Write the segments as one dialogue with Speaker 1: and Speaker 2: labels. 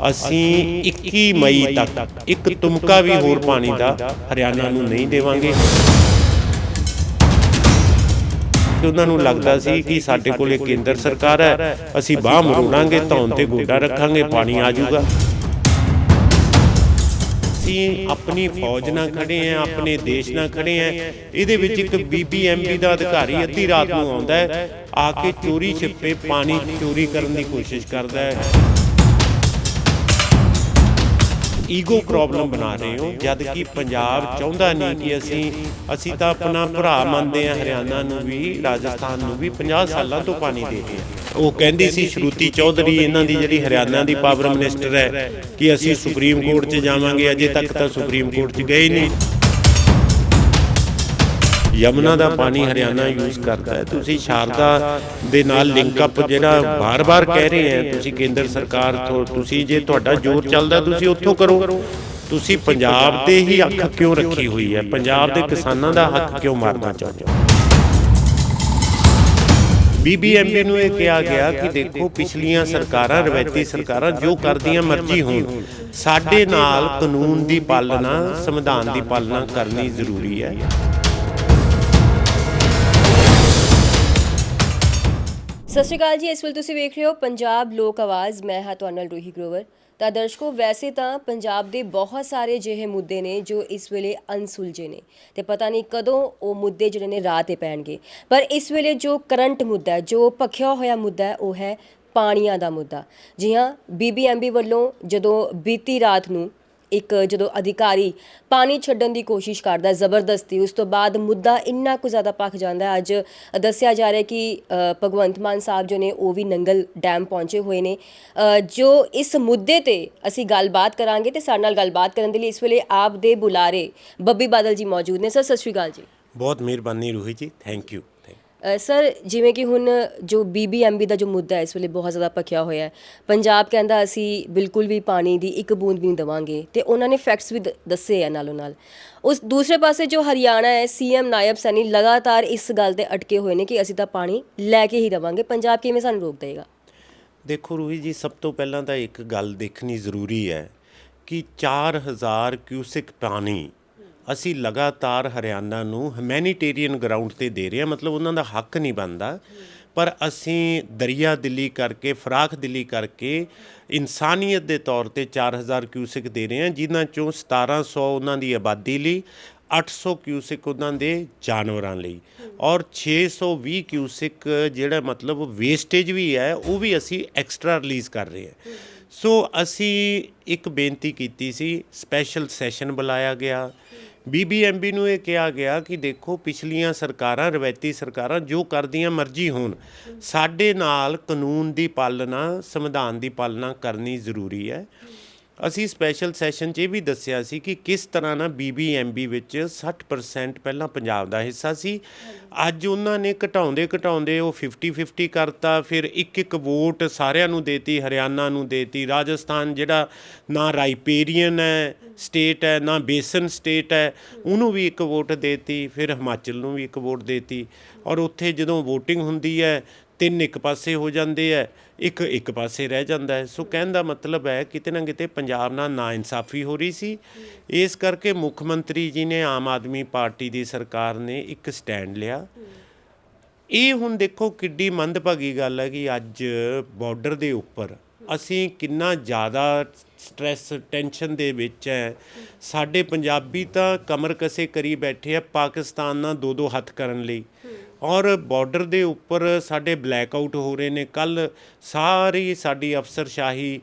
Speaker 1: ਅਸੀਂ 21 ਮਈ ਤੱਕ ਇੱਕ ਤੁਮਕਾ ਵੀ ਹੋਰ ਪਾਣੀ ਦਾ ਹਰਿਆਣਾ ਨੂੰ ਨਹੀਂ ਦੇਵਾਂਗੇ। ਕਿ ਉਹਨਾਂ ਨੂੰ ਲੱਗਦਾ ਸੀ ਕਿ ਸਾਡੇ ਕੋਲ ਇੱਕ ਕੇਂਦਰ ਸਰਕਾਰ ਹੈ। ਅਸੀਂ ਬਾਹ ਮਰੋੜਾਂਗੇ, ਧੌਣ ਤੇ ਗੋਡਾ ਰੱਖਾਂਗੇ, ਪਾਣੀ ਆ ਜਾਊਗਾ। ਅਸੀਂ ਆਪਣੀ ਫੌਜ ਨਾਲ ਖੜੇ ਆ ਆਪਣੇ ਦੇਸ਼ ਨਾਲ ਖੜੇ ਆ ਇਹਦੇ ਵਿੱਚ ਇੱਕ ਬੀਬੀਐਮਬੀ ਦਾ ਅਧਿਕਾਰੀ ਅੱਧੀ ਰਾਤ ਨੂੰ ਆਉਂਦਾ ਹੈ, ਆ ਕੇ ਚੋਰੀ ਛਿਪੇ ਪਾਣੀ ਚੋਰੀ ਕਰਨ ਦੀ ਕੋਸ਼ਿਸ਼ ਕਰਦਾ ਹੈ। ਈਗੋ ਪ੍ਰੋਬਲਮ ਬਣਾ ਰਹੇ ਹੋ, ਜਦ ਕਿ ਪੰਜਾਬ ਚਾਹੁੰਦਾ ਨਹੀਂ ਕਿ ਅਸੀਂ ਅਸੀਂ ਤਾਂ ਆਪਣਾ ਭਰਾ ਮੰਨਦੇ ਆ ਹਰਿਆਣਾ ਨੂੰ ਵੀ, ਰਾਜਸਥਾਨ ਨੂੰ ਵੀ 50 ਸਾਲਾਂ ਤੋਂ ਪਾਣੀ ਦੇ ਰਹੇ ਆ ਉਹ ਕਹਿੰਦੀ ਸੀ, ਸ਼ਰੂਤੀ ਚੌਧਰੀ, ਇਹਨਾਂ ਦੀ ਜਿਹੜੀ ਹਰਿਆਣਾ ਦੀ ਪਾਵਰ ਮਿਨਿਸਟਰ ਹੈ, ਕਿ ਅਸੀਂ ਸੁਪਰੀਮ ਕੋਰਟ 'ਚ ਜਾਵਾਂਗੇ, ਅਜੇ ਤੱਕ ਤਾਂ ਸੁਪਰੀਮ ਕੋਰਟ 'ਚ ਗਏ ਹੀ ਨਹੀਂ। ਯਮਨਾ ਦਾ ਪਾਣੀ ਹਰਿਆਣਾ ਯੂਜ਼ ਕਰਦਾ ਹੈ। ਤੁਸੀਂ ਸ਼ਾਰਦਾ ਦੇ ਨਾਲ ਲਿੰਕ ਅਪ ਜਿਹੜਾ ਬਾਰ-ਬਾਰ ਕਹਿ ਰਹੇ ਹੈ, ਤੁਸੀਂ ਕੇਂਦਰ ਸਰਕਾਰ ਤੋਂ, ਤੁਸੀਂ ਜੇ ਤੁਹਾਡਾ ਜ਼ੋਰ ਚੱਲਦਾ, ਤੁਸੀਂ ਉੱਥੋਂ ਕਰੋ। ਤੁਸੀਂ ਪੰਜਾਬ ਤੇ ਹੀ ਅੱਖ ਕਿਉਂ ਰੱਖੀ ਹੋਈ ਹੈ? ਪੰਜਾਬ ਦੇ ਕਿਸਾਨਾਂ ਦਾ ਹੱਕ ਕਿਉਂ ਮਾਰਨਾ ਚਾਹੁੰਦੇ ਹੋ? ਬੀਬੀਐਮਬੀ ਨੂੰ ਇਹ ਕਿਹਾ ਗਿਆ ਕਿ ਦੇਖੋ, ਪਿਛਲੀਆਂ ਸਰਕਾਰਾਂ, ਰਵਾਇਤੀ ਸਰਕਾਰਾਂ ਜੋ ਕਰਦੀਆਂ ਮਰਜ਼ੀ ਹੋਣ, ਸਾਡੇ ਨਾਲ ਕਾਨੂੰਨ ਦੀ ਪਾਲਣਾ, ਸੰਵਿਧਾਨ ਦੀ ਪਾਲਣਾ ਕਰਨੀ ਜ਼ਰੂਰੀ ਹੈ।
Speaker 2: ਸਤਿ ਸ਼੍ਰੀ ਅਕਾਲ ਜੀ, ਇਸ ਵੇਲੇ ਤੁਸੀਂ ਵੇਖ ਰਹੇ ਹੋ ਪੰਜਾਬ ਲੋਕ ਆਵਾਜ਼, ਮੈਂ ਹਾਂ ਤੁਹਾਡੇ ਨਾਲ ਰੋਹੀ ਗਰੋਵਰ। ਤਾਂ ਦਰਸ਼ਕੋ, ਵੈਸੇ ਤਾਂ ਪੰਜਾਬ ਦੇ ਬਹੁਤ ਸਾਰੇ ਜਿਹੇ ਮੁੱਦੇ ਨੇ ਜੋ ਇਸ ਵੇਲੇ ਅਨਸੁਲਝੇ ਨੇ ਤੇ ਪਤਾ ਨਹੀਂ ਕਦੋਂ ਉਹ ਮੁੱਦੇ ਜਿਹੜੇ ਨੇ ਰਾਹ ਤੇ ਪੈਣਗੇ। ਪਰ ਇਸ ਵੇਲੇ ਜੋ ਕਰੰਟ ਮੁੱਦਾ ਜੋ ਭਖਿਆ ਹੋਇਆ ਮੁੱਦਾ ਉਹ ਹੈ ਪਾਣੀਆਂ ਦਾ ਮੁੱਦਾ। ਜੀ ਹਾਂ ਬੀਬੀਐਮਬੀ ਵੱਲੋਂ ਜਦੋਂ ਬੀਤੀ ਰਾਤ ਨੂੰ ਇੱਕ ਜਦੋਂ ਅਧਿਕਾਰੀ ਪਾਣੀ ਛੱਡਣ ਦੀ ਕੋਸ਼ਿਸ਼ ਕਰਦਾ ਹੈ ਜ਼ਬਰਦਸਤੀ, ਉਸ ਤੋਂ ਬਾਅਦ ਮੁੱਦਾ ਇੰਨਾ ਕੁ ਜ਼ਿਆਦਾ ਪੱਕ ਜਾਂਦਾ ਹੈ। ਅੱਜ ਦੱਸਿਆ ਜਾ ਰਿਹਾ ਕਿ ਭਗਵੰਤ ਮਾਨ ਸਾਹਿਬ ਜੋ ਨੇ, ਉਹ ਵੀ ਨੰਗਲ ਡੈਮ ਪਹੁੰਚੇ ਹੋਏ ਨੇ। ਜੋ ਇਸ ਮੁੱਦੇ ਤੇ ਅਸੀਂ ਗੱਲਬਾਤ ਕਰਾਂਗੇ ਤੇ ਸਾਡੇ ਨਾਲ ਗੱਲਬਾਤ ਕਰਨ ਦੇ ਲਈ ਇਸ ਵੇਲੇ ਆਪ ਦੇ ਬੁਲਾਰੇ ਬੱਬੀ ਬਾਦਲ ਜੀ ਮੌਜੂਦ ਨੇ। ਸਰ, ਸਤਿ ਸ਼੍ਰੀ ਅਕਾਲ ਜੀ।
Speaker 1: ਬਹੁਤ ਮਿਹਰਬਾਨੀ ਰੂਹੀ ਜੀ। Thank you.
Speaker 2: ਸਰ, ਜਿਵੇਂ ਕਿ ਹੁਣ ਜੋ ਬੀਬੀਐਮਬੀ ਦਾ ਜੋ ਮੁੱਦਾ ਹੈ, ਇਸ ਵੇਲੇ ਬਹੁਤ ਜ਼ਿਆਦਾ ਭਖਿਆ ਹੋਇਆ ਹੈ। ਪੰਜਾਬ ਕਹਿੰਦਾ ਅਸੀਂ ਬਿਲਕੁਲ ਵੀ ਪਾਣੀ ਦੀ ਇੱਕ ਬੂੰਦ ਵੀ ਨਹੀਂ ਦੇਵਾਂਗੇ ਤੇ ਉਹਨਾਂ ਨੇ ਫੈਕਟਸ ਵੀ ਦ- ਦੱਸੇ ਆ ਨਾਲੋਂ ਨਾਲ। ਉਸ ਦੂਸਰੇ ਪਾਸੇ ਜੋ ਹਰਿਆਣਾ ਹੈ ਸੀਐਮ ਨਾਇਬ ਸੈਣੀ ਲਗਾਤਾਰ ਇਸ ਗੱਲ ਤੇ ਅਟਕੇ ਹੋਏ ਨੇ ਕਿ ਅਸੀਂ ਤਾਂ ਪਾਣੀ ਲੈ ਕੇ ਹੀ ਰਵਾਂਗੇ ਪੰਜਾਬ ਕਿਵੇਂ ਸਾਨੂੰ ਰੋਕ ਦੇਗਾ
Speaker 1: ਦੇਖੋ ਰੂਹੀ ਜੀ, ਸਭ ਤੋਂ ਪਹਿਲਾਂ ਤਾਂ ਇੱਕ ਗੱਲ ਦੇਖਣੀ ਜ਼ਰੂਰੀ ਹੈ ਕਿ 4000 ਕਿਊਸਿਕ ਪਾਣੀ ਅਸੀਂ ਲਗਾਤਾਰ ਹਰਿਆਣਾ ਨੂੰ ਹਮੈਨਿਟੇਰੀਅਨ ਗਰਾਊਂਡ ਤੇ ਦੇ ਰਹੇ ਹਾਂ, ਮਤਲਬ ਉਹਨਾਂ ਦਾ ਹੱਕ ਨਹੀਂ ਬਣਦਾ। ਪਰ ਅਸੀਂ ਦਰਿਆ ਦਿੱਲੀ ਕਰਕੇ, ਫਰਾਖ ਦਿੱਲੀ ਕਰਕੇ ਇਨਸਾਨੀਅਤ ਦੇ ਤੌਰ ਤੇ 4000 ਕਿਊਸਿਕ ਦੇ ਰਹੇ ਹਾਂ, ਜਿਨ੍ਹਾਂ ਚੋਂ 1700 ਉਹਨਾਂ ਦੀ ਆਬਾਦੀ ਲਈ 800 ਕਿਊਸਿਕ ਉਹਨਾਂ ਦੇ ਜਾਨਵਰਾਂ ਲਈ ਔਰ 620 ਕਿਊਸਿਕ ਜਿਹੜਾ ਮਤਲਬ ਵੇਸਟੇਜ ਵੀ ਹੈ, ਉਹ ਵੀ ਅਸੀਂ ਐਕਸਟਰਾ ਰਿਲੀਜ਼ ਕਰ ਰਹੇ ਹਾਂ। ਸੋ ਅਸੀਂ ਇੱਕ ਬੇਨਤੀ ਕੀਤੀ ਸੀ ਸਪੈਸ਼ਲ ਸੈਸ਼ਨ ਬੁਲਾਇਆ ਗਿਆ ਬੀਬੀਐਮਬੀ ਨੂੰ ਇਹ ਕਿਹਾ ਗਿਆ ਕਿ ਦੇਖੋ, ਪਿਛਲੀਆਂ ਸਰਕਾਰਾਂ, ਰਵਾਇਤੀ ਸਰਕਾਰਾਂ ਜੋ ਕਰਦੀਆਂ ਮਰਜ਼ੀ ਹੋਣ, ਸਾਡੇ ਨਾਲ ਕਾਨੂੰਨ ਦੀ ਪਾਲਣਾ, ਸੰਵਿਧਾਨ ਦੀ ਪਾਲਣਾ ਕਰਨੀ ਜ਼ਰੂਰੀ ਹੈ। ਅਸੀਂ ਸਪੈਸ਼ਲ ਸੈਸ਼ਨ 'ਚ ਇਹ ਵੀ ਦੱਸਿਆ ਸੀ ਕਿ ਕਿਸ ਤਰ੍ਹਾਂ ਨਾ ਬੀਬੀਐਮਬੀ ਵਿੱਚ 60% ਪਹਿਲਾਂ ਪੰਜਾਬ ਦਾ ਹਿੱਸਾ ਸੀ। ਅੱਜ ਉਹਨਾਂ ਨੇ ਘਟਾਉਂਦੇ ਘਟਾਉਂਦੇ ਉਹ 50 50 ਕਰਤਾ, ਫਿਰ ਇੱਕ ਇੱਕ ਵੋਟ ਸਾਰਿਆਂ ਨੂੰ ਦੇਤੀ, ਹਰਿਆਣਾ ਨੂੰ ਦੇਤੀ, ਰਾਜਸਥਾਨ ਜਿਹੜਾ ਨਾ ਰਾਈਪੇਰੀਅਨ ਹੈ ਸਟੇਟ ਹੈ, ਨਾ ਬੇਸਨ ਸਟੇਟ ਹੈ, ਉਹਨੂੰ ਵੀ ਇੱਕ ਵੋਟ ਦੇਤੀ, ਫਿਰ ਹਿਮਾਚਲ ਨੂੰ ਵੀ ਇੱਕ ਵੋਟ ਦੇਤੀ। ਔਰ ਉੱਥੇ ਜਦੋਂ VOTING ਹੁੰਦੀ ਹੈ ਤਿੰਨ ਇੱਕ ਪਾਸੇ ਹੋ ਜਾਂਦੇ ਹੈ ਇੱਕ ਇੱਕ ਪਾਸੇ ਰਹਿ ਜਾਂਦਾ ਹੈ ਸੋ ਕਹਿਣ ਦਾ ਮਤਲਬ ਹੈ ਕਿਤੇ ਨਾ ਕਿਤੇ ਪੰਜਾਬ ਨਾਲ ਨਾ ਇਨਸਾਫੀ ਹੋ ਰਹੀ ਸੀ। ਇਸ ਕਰਕੇ ਮੁੱਖ ਮੰਤਰੀ ਜੀ ਨੇ ਆਮ ਆਦਮੀ ਪਾਰਟੀ ਦੀ ਸਰਕਾਰ ਨੇ ਇੱਕ ਸਟੈਂਡ ਲਿਆ। ਇਹ ਹੁਣ ਦੇਖੋ ਕਿੱਡੀ ਮੰਦਭਾਗੀ ਗੱਲ ਹੈ ਕਿ ਅੱਜ ਬਾਰਡਰ ਦੇ ਉੱਪਰ ਅਸੀਂ ਕਿੰਨਾ ਜ਼ਿਆਦਾ ਸਟ੍ਰੈਸ ਟੈਨਸ਼ਨ ਦੇ ਵਿੱਚ ਹੈ ਸਾਡੇ ਪੰਜਾਬੀ ਤਾਂ ਕਮਰ ਕਸੇ ਕਰੀ ਬੈਠੇ ਆ ਪਾਕਿਸਤਾਨ ਨਾਲ ਦੋ ਦੋ ਹੱਥ ਕਰਨ ਲਈ। ਔਰ ਬਾਰਡਰ ਦੇ ਉੱਪਰ ਸਾਡੇ ਬਲੈਕ ਆਊਟ ਹੋ ਰਹੇ ਨੇ। ਕੱਲ ਸਾਰੀ ਸਾਡੀ ਅਫਸਰਸ਼ਾਹੀ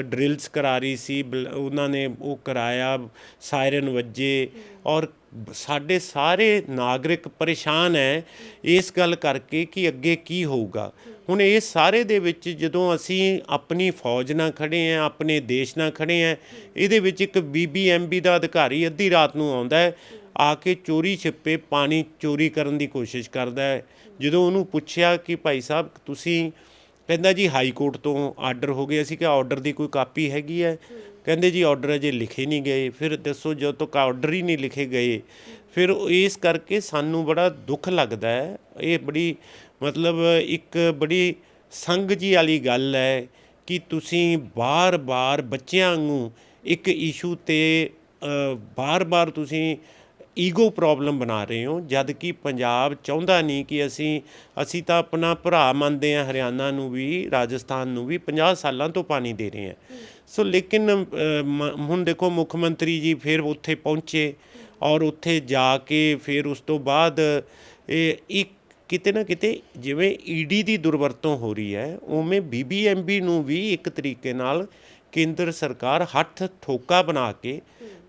Speaker 1: ਡਰਿਲਸ ਕਰਾ ਰਹੀ ਸੀ। ਬਲ- ਉਹਨਾਂ ਨੇ ਉਹ ਕਰਾਇਆ ਸਾਇਰਨ ਵੱਜੇ ਔਰ ਸਾਡੇ ਸਾਰੇ ਨਾਗਰਿਕ ਪਰੇਸ਼ਾਨ ਹੈ ਇਸ ਗੱਲ ਕਰਕੇ ਕਿ ਅੱਗੇ ਕੀ ਹੋਊਗਾ। ਹੁਣ ਇਹ ਸਾਰੇ ਦੇ ਵਿੱਚ ਜਦੋਂ ਅਸੀਂ ਆਪਣੀ ਫੌਜ ਨਾਲ ਖੜੇ ਆ ਆਪਣੇ ਦੇਸ਼ ਨਾਲ ਖੜੇ ਆ ਇਹਦੇ ਵਿੱਚ ਇੱਕ ਬੀਬੀਐਮਬੀ ਦਾ ਅਧਿਕਾਰੀ ਅੱਧੀ ਰਾਤ ਨੂੰ ਆਉਂਦਾ ਹੈ ਆ ਕੇ ਚੋਰੀ ਛਿਪੇ ਪਾਣੀ ਚੋਰੀ ਕਰਨ ਦੀ ਕੋਸ਼ਿਸ਼ ਕਰਦਾ ਹੈ। ਜਦੋਂ ਉਹਨੂੰ ਪੁੱਛਿਆ ਕਿ ਭਾਈ ਸਾਹਿਬ ਤੁਸੀਂ ਕਹਿੰਦਾ ਜੀ ਹਾਈ ਕੋਰਟ ਤੋਂ ਆਰਡਰ ਹੋ ਗਿਆ ਸੀ ਕਿ ਆਰਡਰ ਦੀ ਕੋਈ ਕਾਪੀ ਹੈਗੀ ਹੈ? ਕਹਿੰਦੇ ਜੀ ਆਰਡਰ ਅਜੇ ਲਿਖੇ ਨਹੀਂ ਗਏ। ਫਿਰ ਦੱਸੋ ਜਦੋਂ ਤੱਕ ਆਰਡਰ ਹੀ ਨਹੀਂ ਲਿਖੇ ਗਏ ਫਿਰ ਇਸ ਕਰਕੇ ਸਾਨੂੰ ਬੜਾ ਦੁੱਖ ਲੱਗਦਾ ਹੈ। ਇਹ ਬੜੀ ਮਤਲਬ ਇੱਕ ਬੜੀ ਸੰਗ ਜੀ ਵਾਲੀ ਗੱਲ ਹੈ ਕਿ ਤੁਸੀਂ ਬਾਰ-ਬਾਰ ਬੱਚਿਆਂ ਨੂੰ ਇੱਕ ਇਸ਼ੂ ਤੇ ਅ, ਬਾਰ-ਬਾਰ ਤੁਸੀਂ ਈਗੋ ਪ੍ਰੋਬਲਮ ਬਣਾ ਰਹੇ ਹੋ, ਜਦ ਕਿ ਪੰਜਾਬ ਚਾਹੁੰਦਾ ਨਹੀਂ ਕਿ ਅਸੀਂ ਅਸੀਂ ਤਾਂ ਆਪਣਾ ਭਰਾ ਮੰਨਦੇ ਹਾਂ, ਹਰਿਆਣਾ ਨੂੰ ਵੀ, ਰਾਜਸਥਾਨ ਨੂੰ ਵੀ 50 ਸਾਲਾਂ ਤੋਂ ਪਾਣੀ ਦੇ ਰਹੇ ਹਾਂ। ਸੋ ਲੇਕਿਨ ਮ- ਹੁਣ ਦੇਖੋ ਮੁੱਖ ਮੰਤਰੀ ਜੀ ਫਿਰ ਉੱਥੇ ਪਹੁੰਚੇ ਔਰ ਉੱਥੇ ਜਾ ਕੇ ਫਿਰ ਉਸ ਤੋਂ ਬਾਅਦ, ਇਹ ਇੱਕ ਕਿਤੇ ਨਾ ਕਿਤੇ ਜਿਵੇਂ ਈਡੀ ਦੀ ਦੁਰਵਰਤੋਂ ਹੋ ਰਹੀ ਹੈ, ਉਵੇਂ ਬੀਬੀਐਮਬੀ ਨੂੰ ਵੀ ਇੱਕ ਤਰੀਕੇ ਨਾਲ ਕੇਂਦਰ ਸਰਕਾਰ ਹੱਥ ਠੋਕਾ ਬਣਾ ਕੇ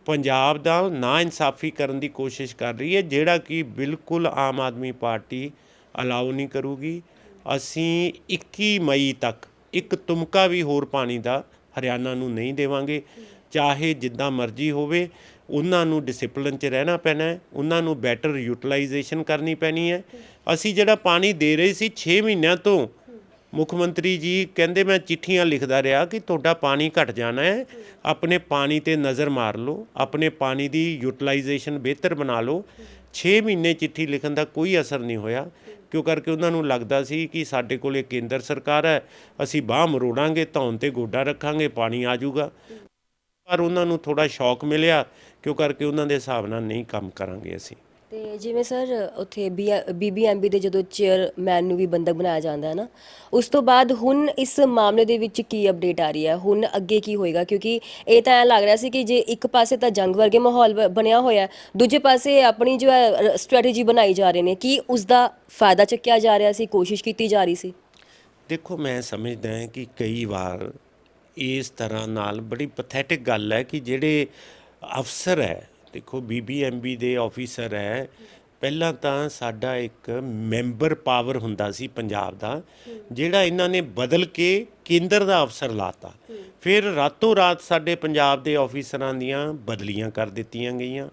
Speaker 1: ਪੰਜਾਬ ਦਾ ਨਾ ਇਨਸਾਫੀ ਕਰਨ ਦੀ ਕੋਸ਼ਿਸ਼ ਕਰ ਰਹੀ ਹੈ, ਜਿਹੜਾ ਕਿ ਬਿਲਕੁਲ ਆਮ ਆਦਮੀ ਪਾਰਟੀ ਅਲਾਉ ਨਹੀਂ ਕਰੂਗੀ। ਅਸੀਂ 21 ਮਈ ਤੱਕ ਇੱਕ ਤੁਮਕਾ ਵੀ ਹੋਰ ਪਾਣੀ ਦਾ ਹਰਿਆਣਾ ਨੂੰ ਨਹੀਂ ਦੇਵਾਂਗੇ। ਚਾਹੇ ਜਿੱਦਾਂ ਮਰਜ਼ੀ ਹੋਵੇ, ਉਹਨਾਂ ਨੂੰ ਡਿਸਪਲਿਨ 'ਚ ਰਹਿਣਾ ਪੈਣਾ ਹੈ, ਉਹਨਾਂ ਨੂੰ ਬੈਟਰ ਯੂਟਿਲਾਈਜੇਸ਼ਨ ਕਰਨੀ ਪੈਣੀ ਹੈ। ਅਸੀਂ ਜਿਹੜਾ ਪਾਣੀ ਦੇ ਰਹੇ ਸੀ 6 ਮਹੀਨਿਆਂ ਤੋਂ ਮੁੱਖ ਮੰਤਰੀ ਜੀ ਕਹਿੰਦੇ ਮੈਂ ਚਿੱਠੀਆਂ ਲਿਖਦਾ ਰਿਹਾ ਕਿ ਤੁਹਾਡਾ ਪਾਣੀ ਘਟ ਜਾਣਾ ਹੈ। ਆਪਣੇ ਪਾਣੀ ਤੇ ਨਜ਼ਰ ਮਾਰ ਲਓ। ਆਪਣੇ ਪਾਣੀ ਦੀ ਯੂਟਿਲਾਈਜੇਸ਼ਨ ਬਿਹਤਰ ਬਣਾ ਲਓ। 6 ਮਹੀਨੇ ਚਿੱਠੀ ਲਿਖਣ ਦਾ ਕੋਈ ਅਸਰ ਨਹੀਂ ਹੋਇਆ। ਕਿਉਂ ਕਰਕੇ ਉਹਨਾਂ ਨੂੰ ਲੱਗਦਾ ਸੀ ਕਿ ਸਾਡੇ ਕੋਲ ਇਹ ਕੇਂਦਰ ਸਰਕਾਰ ਹੈ। ਅਸੀਂ ਬਾਹ ਮਰੋੜਾਂਗੇ, ਧੌਣ ਤੇ ਗੋਡਾ ਰੱਖਾਂਗੇ, ਪਾਣੀ ਆ ਜਾਊਗਾ। ਪਰ ਉਹਨਾਂ ਨੂੰ ਥੋੜਾ ਸ਼ੌਕ ਮਿਲਿਆ। ਕਿਉਂ ਕਰਕੇ ਉਹਨਾਂ ਦੇ ਹਿਸਾਬ ਨਾਲ ਨਹੀਂ ਕੰਮ ਕਰਾਂਗੇ ਅਸੀਂ।
Speaker 2: ਤੇ ਜਿਵੇਂ ਸਰ, ਉੱਥੇ ਬੀਬੀਐਮਬੀ ਦੇ ਜਦੋਂ ਚੇਅਰਮੈਨ ਨੂੰ ਵੀ ਬੰਦਕ ਬਣਾਇਆ ਜਾਂਦਾ ਹੈ ਨਾ, ਉਸ ਤੋਂ ਬਾਅਦ ਹੁਣ ਇਸ ਮਾਮਲੇ ਦੇ ਵਿੱਚ ਕੀ ਅਪਡੇਟ ਆ ਰਹੀ ਹੈ? ਹੁਣ ਅੱਗੇ ਕੀ ਹੋਏਗਾ? ਕਿਉਂਕਿ ਇਹ ਤਾਂ ਐਂ ਲੱਗ ਰਿਹਾ ਸੀ ਕਿ ਜੇ ਇੱਕ ਪਾਸੇ ਤਾਂ ਜੰਗ ਵਰਗੇ ਮਾਹੌਲ ਬ- ਬਣਿਆ ਹੋਇਆ ਦੂਜੇ ਪਾਸੇ ਆਪਣੀ ਜੋ ਹੈ ਸਟ੍ਰੈਟੇਜੀ ਬਣਾਈ ਜਾ ਰਹੇ ਨੇ, ਕੀ ਉਸ ਦਾ ਫਾਇਦਾ ਚੱਕਿਆ ਜਾ ਰਿਹਾ ਸੀ, ਕੋਸ਼ਿਸ਼ ਕੀਤੀ ਜਾ ਰਹੀ ਸੀ?
Speaker 1: ਦੇਖੋ, ਮੈਂ ਸਮਝਦਾ ਹਾਂ ਕਿ ਕਈ ਵਾਰ ਇਸ ਤਰ੍ਹਾਂ ਨਾਲ ਬੜੀ ਪੈਥੇਟਿਕ ਗੱਲ ਹੈ ਕਿ ਜਿਹੜੇ ਅਫਸਰ ਹੈ ਦੇਖੋ ਬੀਬੀਐਮਬੀ ਦੇ ਆਫੀਸਰ ਹੈ। ਪਹਿਲਾਂ ਤਾਂ ਸਾਡਾ ਇੱਕ ਮੈਂਬਰ ਪਾਵਰ ਹੁੰਦਾ ਸੀ ਪੰਜਾਬ ਦਾ, ਜਿਹੜਾ ਇਹਨਾਂ ਨੇ ਬਦਲ ਕੇ ਕੇਂਦਰ ਦਾ ਅਫਸਰ ਲਾਤਾ। ਫਿਰ ਰਾਤੋਂ ਰਾਤ ਸਾਡੇ ਪੰਜਾਬ ਦੇ ਆਫੀਸਰਾਂ ਦੀਆਂ ਬਦਲੀਆਂ ਕਰ ਦਿੱਤੀਆਂ ਗਈਆਂ।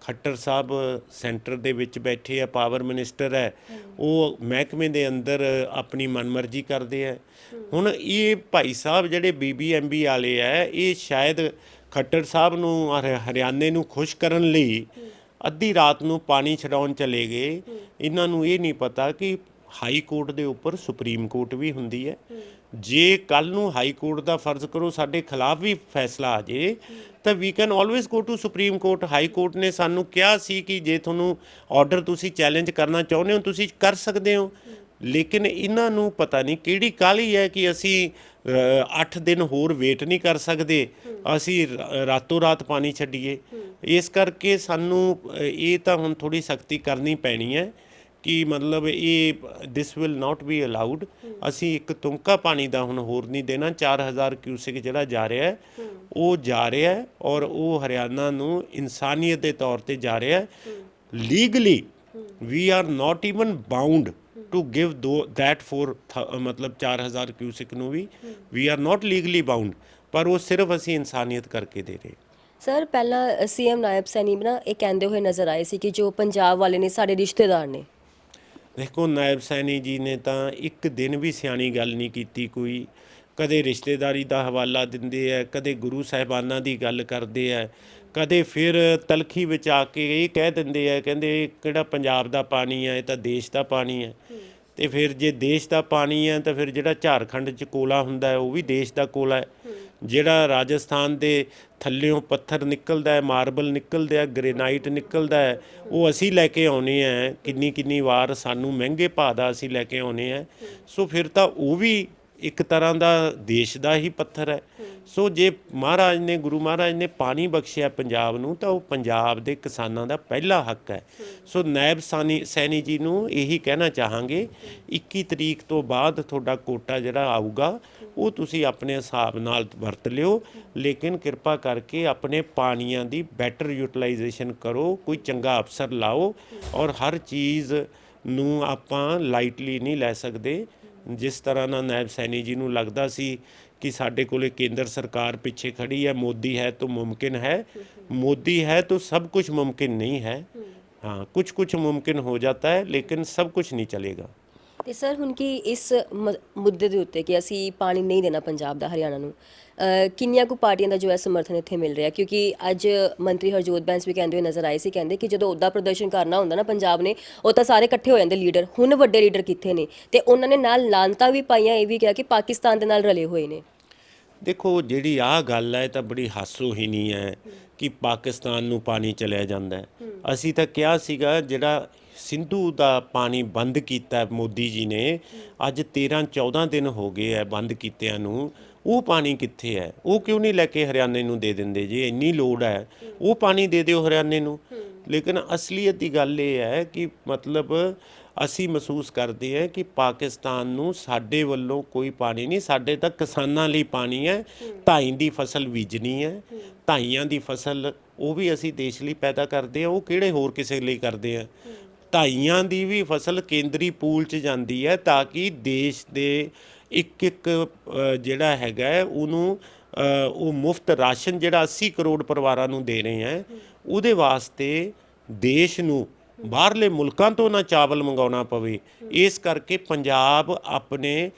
Speaker 1: ਖੱਟਰ ਸਾਹਿਬ ਸੈਂਟਰ ਦੇ ਵਿੱਚ ਬੈਠੇ ਆ ਪਾਵਰ ਮਿਨਿਸਟਰ ਹੈ। ਉਹ ਮਹਿਕਮੇ ਦੇ ਅੰਦਰ ਆਪਣੀ ਮਨਮਰਜ਼ੀ ਕਰਦੇ ਆ। ਹੁਣ ਇਹ ਭਾਈ ਸਾਹਿਬ ਜਿਹੜੇ ਬੀਬੀਐਮਬੀ ਵਾਲੇ ਆ, ਇਹ ਸ਼ਾਇਦ ਖੱਟਰ ਸਾਹਿਬ ਨੂੰ ਹਰ- ਹਰਿਆਣੇ ਨੂੰ ਖੁਸ਼ ਕਰਨ ਲਈ ਅੱਧੀ ਰਾਤ ਨੂੰ ਪਾਣੀ ਛਡਾਉਣ ਚਲੇ ਗਏ। ਇਹਨਾਂ ਨੂੰ ਇਹ ਨਹੀਂ ਪਤਾ ਕਿ ਹਾਈ ਕੋਰਟ ਦੇ ਉੱਪਰ ਸੁਪਰੀਮ ਕੋਰਟ ਵੀ ਹੁੰਦੀ ਹੈ। ਜੇ ਕੱਲ ਨੂੰ ਹਾਈ ਕੋਰਟ ਦਾ ਫਰਜ਼ ਕਰੋ, ਸਾਡੇ ਖਿਲਾਫ ਵੀ ਫੈਸਲਾ ਆ ਜੇ, ਤਾਂ we can always go to supreme court. High court ਨੇ ਸਾਨੂੰ ਕਿਹਾ ਸੀ ਕਿ ਜੇ ਤੁਹਾਨੂੰ ਆਰਡਰ ਤੁਸੀਂ ਚੈਲੰਜ ਕਰਨਾ ਚਾਹੁੰਦੇ ਹੋ, ਤੁਸੀਂ ਕਰ ਸਕਦੇ ਹੋ। ਲੇਕਿਨ ਇਹਨਾਂ ਨੂੰ ਪਤਾ ਨਹੀਂ ਕਿਹੜੀ ਕਾਲੀ ਹੈ ਕਿ ਅਸੀਂ 8 ਦਿਨ ਹੋਰ ਵੇਟ ਨਹੀਂ ਕਰ ਸਕਦੇ। ਅਸੀਂ ਰਾਤੋਂ ਰਾਤ ਪਾਣੀ ਛੱਡੀਏ। ਇਸ ਕਰਕੇ ਸਾਨੂੰ ਇਹ ਤਾਂ ਹੁਣ ਥੋੜੀ ਸਖਤੀ ਕਰਨੀ ਪੈਣੀ ਹੈ ਕਿ ਮਤਲਬ ਇਹ this will not be allowed ਅਸੀਂ ਇੱਕ ਤੁਮਕਾ ਪਾਣੀ ਦਾ ਹੁਣ ਹੋਰ ਨਹੀਂ ਦੇਣਾ। 4000 ਕਿਊਸਿਕ ਜਿਹੜਾ ਜਾ ਰਿਹਾ ਹੈ, ਉਹ ਜਾ ਰਿਹਾ ਹੈ ਔਰ ਉਹ ਹਰਿਆਣਾ ਨੂੰ ਇਨਸਾਨੀਅਤ ਦੇ ਤੌਰ ਤੇ ਜਾ ਰਿਹਾ ਹੈ। Legally we are not even bound to give ਦੋ that ਫੋਰ ਮਤਲਬ 4000 ਕਿਊਸਿਕ ਨੂੰ ਵੀ we are not legally bound ਪਰ ਉਹ ਸਿਰਫ ਅਸੀਂ ਇਨਸਾਨੀਅਤ ਕਰਕੇ ਦੇ ਰਹੇ
Speaker 2: ਸਰ ਪਹਿਲਾਂ ਸੀਐਮ ਨਾਇਬ ਸੈਣੀ ਨਾ ਇਹ ਕਹਿੰਦੇ ਹੋਏ ਨਜ਼ਰ ਆਏ ਸੀ ਕਿ ਜੋ ਪੰਜਾਬ ਵਾਲੇ ਨੇ ਸਾਡੇ ਰਿਸ਼ਤੇਦਾਰ ਨੇ
Speaker 1: ਦੇਖੋ ਨਾਇਬ ਸੈਣੀ ਜੀ ਨੇ ਤਾਂ ਇੱਕ ਦਿਨ ਵੀ ਸਿਆਣੀ ਗੱਲ ਨਹੀਂ ਕੀਤੀ ਕੋਈ ਕਦੇ ਰਿਸ਼ਤੇਦਾਰੀ ਦਾ ਹਵਾਲਾ ਦਿੰਦੇ ਆ ਕਦੇ ਗੁਰੂ ਸਾਹਿਬਾਨਾਂ ਦੀ ਗੱਲ ਕਰਦੇ ਆ ਕਦੇ ਫਿਰ ਤਲਖੀ ਵਿੱਚ ਆ ਕੇ ਇਹ ਕਹਿ ਦਿੰਦੇ ਆ ਕਹਿੰਦੇ ਕਿਹੜਾ ਪੰਜਾਬ ਦਾ ਪਾਣੀ ਹੈ ਇਹ ਤਾਂ ਦੇਸ਼ ਦਾ ਪਾਣੀ ਹੈ। ਤੇ ਫਿਰ ਜੇ ਦੇਸ਼ ਦਾ ਪਾਣੀ ਹੈ ਤਾਂ ਫਿਰ ਜਿਹੜਾ ਝਾਰਖੰਡ 'ਚ ਕੋਲਾ ਹੁੰਦਾ ਹੈ ਉਹ ਵੀ ਦੇਸ਼ ਦਾ ਕੋਲਾ ਹੈ। ਜਿਹੜਾ ਰਾਜਸਥਾਨ ਦੇ ਥੱਲਿਓਂ ਪੱਥਰ ਨਿਕਲਦਾ ਹੈ ਮਾਰਬਲ ਨਿਕਲਦਾ ਹੈ ਗ੍ਰੇਨਾਈਟ ਨਿਕਲਦਾ ਹੈ ਉਹ ਅਸੀਂ ਲੈ ਕੇ ਆਉਨੇ ਆ ਕਿੰਨੀ ਕਿੰਨੀ ਵਾਰ ਸਾਨੂੰ ਮਹਿੰਗੇ ਭਾਅ ਦਾ ਅਸੀਂ ਲੈ ਕੇ ਆਉਨੇ ਆ। ਸੋ ਫਿਰ ਤਾਂ ਉਹ ਵੀ ਇੱਕ ਤਰ੍ਹਾਂ ਦਾ ਦੇਸ਼ ਦਾ ਹੀ ਪੱਥਰ ਹੈ। ਸੋ ਜੇ ਮਹਾਰਾਜ ਨੇ, ਗੁਰੂ ਮਹਾਰਾਜ ਨੇ ਪਾਣੀ ਬਖਸ਼ਿਆ ਪੰਜਾਬ ਨੂੰ, ਤਾਂ ਉਹ ਪੰਜਾਬ ਦੇ ਕਿਸਾਨਾਂ ਦਾ ਪਹਿਲਾ ਹੱਕ ਹੈ। ਸੋ ਨਾਇਬ ਸਾਨੀ, ਸੈਣੀ ਜੀ ਨੂੰ ਇਹੀ ਕਹਿਣਾ ਚਾਹਾਂਗੇ 21 ਤਰੀਕ ਤੋਂ ਬਾਅਦ ਤੁਹਾਡਾ ਕੋਟਾ ਜਿਹੜਾ ਆਊਗਾ, ਉਹ ਤੁਸੀਂ ਆਪਣੇ ਹਿਸਾਬ ਨਾਲ ਵਰਤ ਲਿਓ। ਲੇਕਿਨ ਕਿਰਪਾ ਕਰਕੇ ਆਪਣੇ ਪਾਣੀਆਂ ਦੀ ਬੈਟਰ ਯੂਟਿਲਾਈਜੇਸ਼ਨ ਕਰੋ, ਕੋਈ ਚੰਗਾ ਅਫਸਰ ਲਾਓ। ਔਰ ਹਰ ਚੀਜ਼ ਨੂੰ ਆਪਾਂ ਲਾਈਟਲੀ ਨਹੀਂ ਲੈ ਸਕਦੇ। ਜਿਸ ਤਰ੍ਹਾਂ ਨਾਲ ਨਾਇਬ ਸੈਣੀ ਜੀ ਨੂੰ ਲੱਗਦਾ ਸੀ ਕਿ ਸਾਡੇ ਕੋਲੇ ਕੇਂਦਰ ਸਰਕਾਰ ਪਿੱਛੇ ਖੜੀ ਹੈ ਮੋਦੀ ਹੈ ਤਾਂ ਮੁਮਕਿਨ ਹੈ ਮੋਦੀ ਹੈ ਤਾਂ ਸਭ ਕੁਝ ਮੁਮਕਿਨ ਨਹੀਂ ਹੈ हाँ कुछ कुछ मुमकिन हो जाता है लेकिन सब कुछ नहीं चलेगा
Speaker 2: ਤੇ ਸਰ ਹੁਣ ਕੀ ਇਸ ਮ- ਮੁੱਦੇ ਦੇ ਉੱਤੇ ਕਿ ਅਸੀਂ ਪਾਣੀ ਨਹੀਂ ਦੇਣਾ ਪੰਜਾਬ ਦਾ ਹਰਿਆਣਾ ਨੂੰ ਅਹ ਕਿੰਨੀਆਂ ਕੁ ਪਾਰਟੀਆਂ ਦਾ ਜੋ ਹੈ ਸਮਰਥਨ ਇੱਥੇ ਮਿਲ ਰਿਹਾ? ਕਿਉਂਕਿ ਅੱਜ ਮੰਤਰੀ ਹਰਜੋਤ ਬੈਂਸ ਵੀ ਕਹਿੰਦੇ ਹੋਏ ਨਜ਼ਰ ਆਏ ਸੀ ਕਹਿੰਦੇ ਕਿ ਜਦੋਂ ਉਹਦਾ ਪ੍ਰਦਰਸ਼ਨ ਕਰਨਾ ਹੁੰਦਾ ਨਾ ਪੰਜਾਬ ਨੇ ਉਹ ਤਾਂ ਸਾਰੇ ਇਕੱਠੇ ਹੋ ਜਾਂਦੇ ਲੀਡਰ। ਹੁਣ ਵੱਡੇ ਲੀਡਰ ਕਿੱਥੇ ਨੇ? ਤੇ ਉਹਨਾਂ ਨੇ ਨਾਲ ਲਾਂਤਾਂ ਵੀ ਪਾਈਆਂ ਇਹ ਵੀ ਕਿਹਾ ਕਿ ਪਾਕਿਸਤਾਨ ਦੇ ਨਾਲ ਰਲੇ ਹੋਏ ਨੇ।
Speaker 1: ਦੇਖੋ ਜਿਹੜੀ ਆਹ ਗੱਲ ਹੈ ਤਾਂ ਬੜੀ ਹਾਸੋਹੀਣੀ ਹੈ ਕਿ ਪਾਕਿਸਤਾਨ ਨੂੰ ਪਾਣੀ ਚਲਿਆ ਜਾਂਦਾ ਹੈ। ਅਸੀਂ ਤਾਂ ਕਿਹਾ ਸੀਗਾ ਜਿਹੜਾ ਸਿੰਧੂ ਦਾ ਪਾਣੀ ਬੰਦ ਕੀਤਾ ਮੋਦੀ ਜੀ ਨੇ ਅੱਜ 13 14 ਦਿਨ ਹੋ ਗਏ ਹੈ ਬੰਦ ਕੀਤਿਆਂ ਨੂੰ। ਉਹ ਪਾਣੀ ਕਿੱਥੇ ਹੈ? ਉਹ ਕਿਉਂ ਨਹੀਂ ਲੈ ਕੇ ਹਰਿਆਣੇ ਨੂੰ ਦੇ ਦਿੰਦੇ ਜੇ? ਇੰਨੀ ਲੋੜ ਹੈ। ਉਹ ਪਾਣੀ ਦੇ ਦਿਓ ਹਰਿਆਣੇ ਨੂੰ। ਲੇਕਿਨ ਅਸਲੀਅਤ ਦੀ ਗੱਲ ਇਹ ਹੈ ਕਿ ਮਤਲਬ ਅਸੀਂ ਮਹਿਸੂਸ ਕਰਦੇ ਹਾਂ ਕਿ ਪਾਕਿਸਤਾਨ ਨੂੰ ਸਾਡੇ ਵੱਲੋਂ ਕੋਈ ਪਾਣੀ ਨਹੀਂ, ਸਾਡੇ ਤਾਂ ਕਿਸਾਨਾਂ ਲਈ ਪਾਣੀ ਹੈ। ਧਾਈ ਦੀ ਫਸਲ ਬੀਜਣੀ ਹੈ। ਧਾਈਆਂ ਦੀ ਫਸਲ ਉਹ ਵੀ ਅਸੀਂ ਦੇਸ਼ ਲਈ ਪੈਦਾ ਕਰਦੇ ਹਾਂ। ਉਹ ਕਿਹੜੇ ਹੋਰ ਕਿਸੇ ਲਈ ਕਰਦੇ ਆ ਧਾਈਆਂ ਦੀ ਵੀ ਫਸਲ ਕੇਂਦਰੀ ਪੂਲ 'ਚ ਜਾਂਦੀ ਹੈ ਤਾਂ ਕਿ ਦੇਸ਼ ਦੇ ਇੱਕ ਇੱਕ ਜਿਹੜਾ ਹੈਗਾ ਉਹਨੂੰ ਉਹ ਮੁਫਤ ਰਾਸ਼ਨ ਜਿਹੜਾ 80 ਕਰੋੜ ਪਰਿਵਾਰਾਂ ਨੂੰ ਦੇ ਰਹੇ ਹੈ, ਉਹਦੇ ਵਾਸਤੇ ਦੇਸ਼ ਨੂੰ, ਬਾਹਰਲੇ ਮੁਲਕਾਂ ਤੋਂ ਨਾ ਚਾਵਲ ਮੰਗਾਉਣਾ ਪਵੇ, ਇਸ ਕਰਕੇ ਪੰਜਾਬ ਆਪਣੇ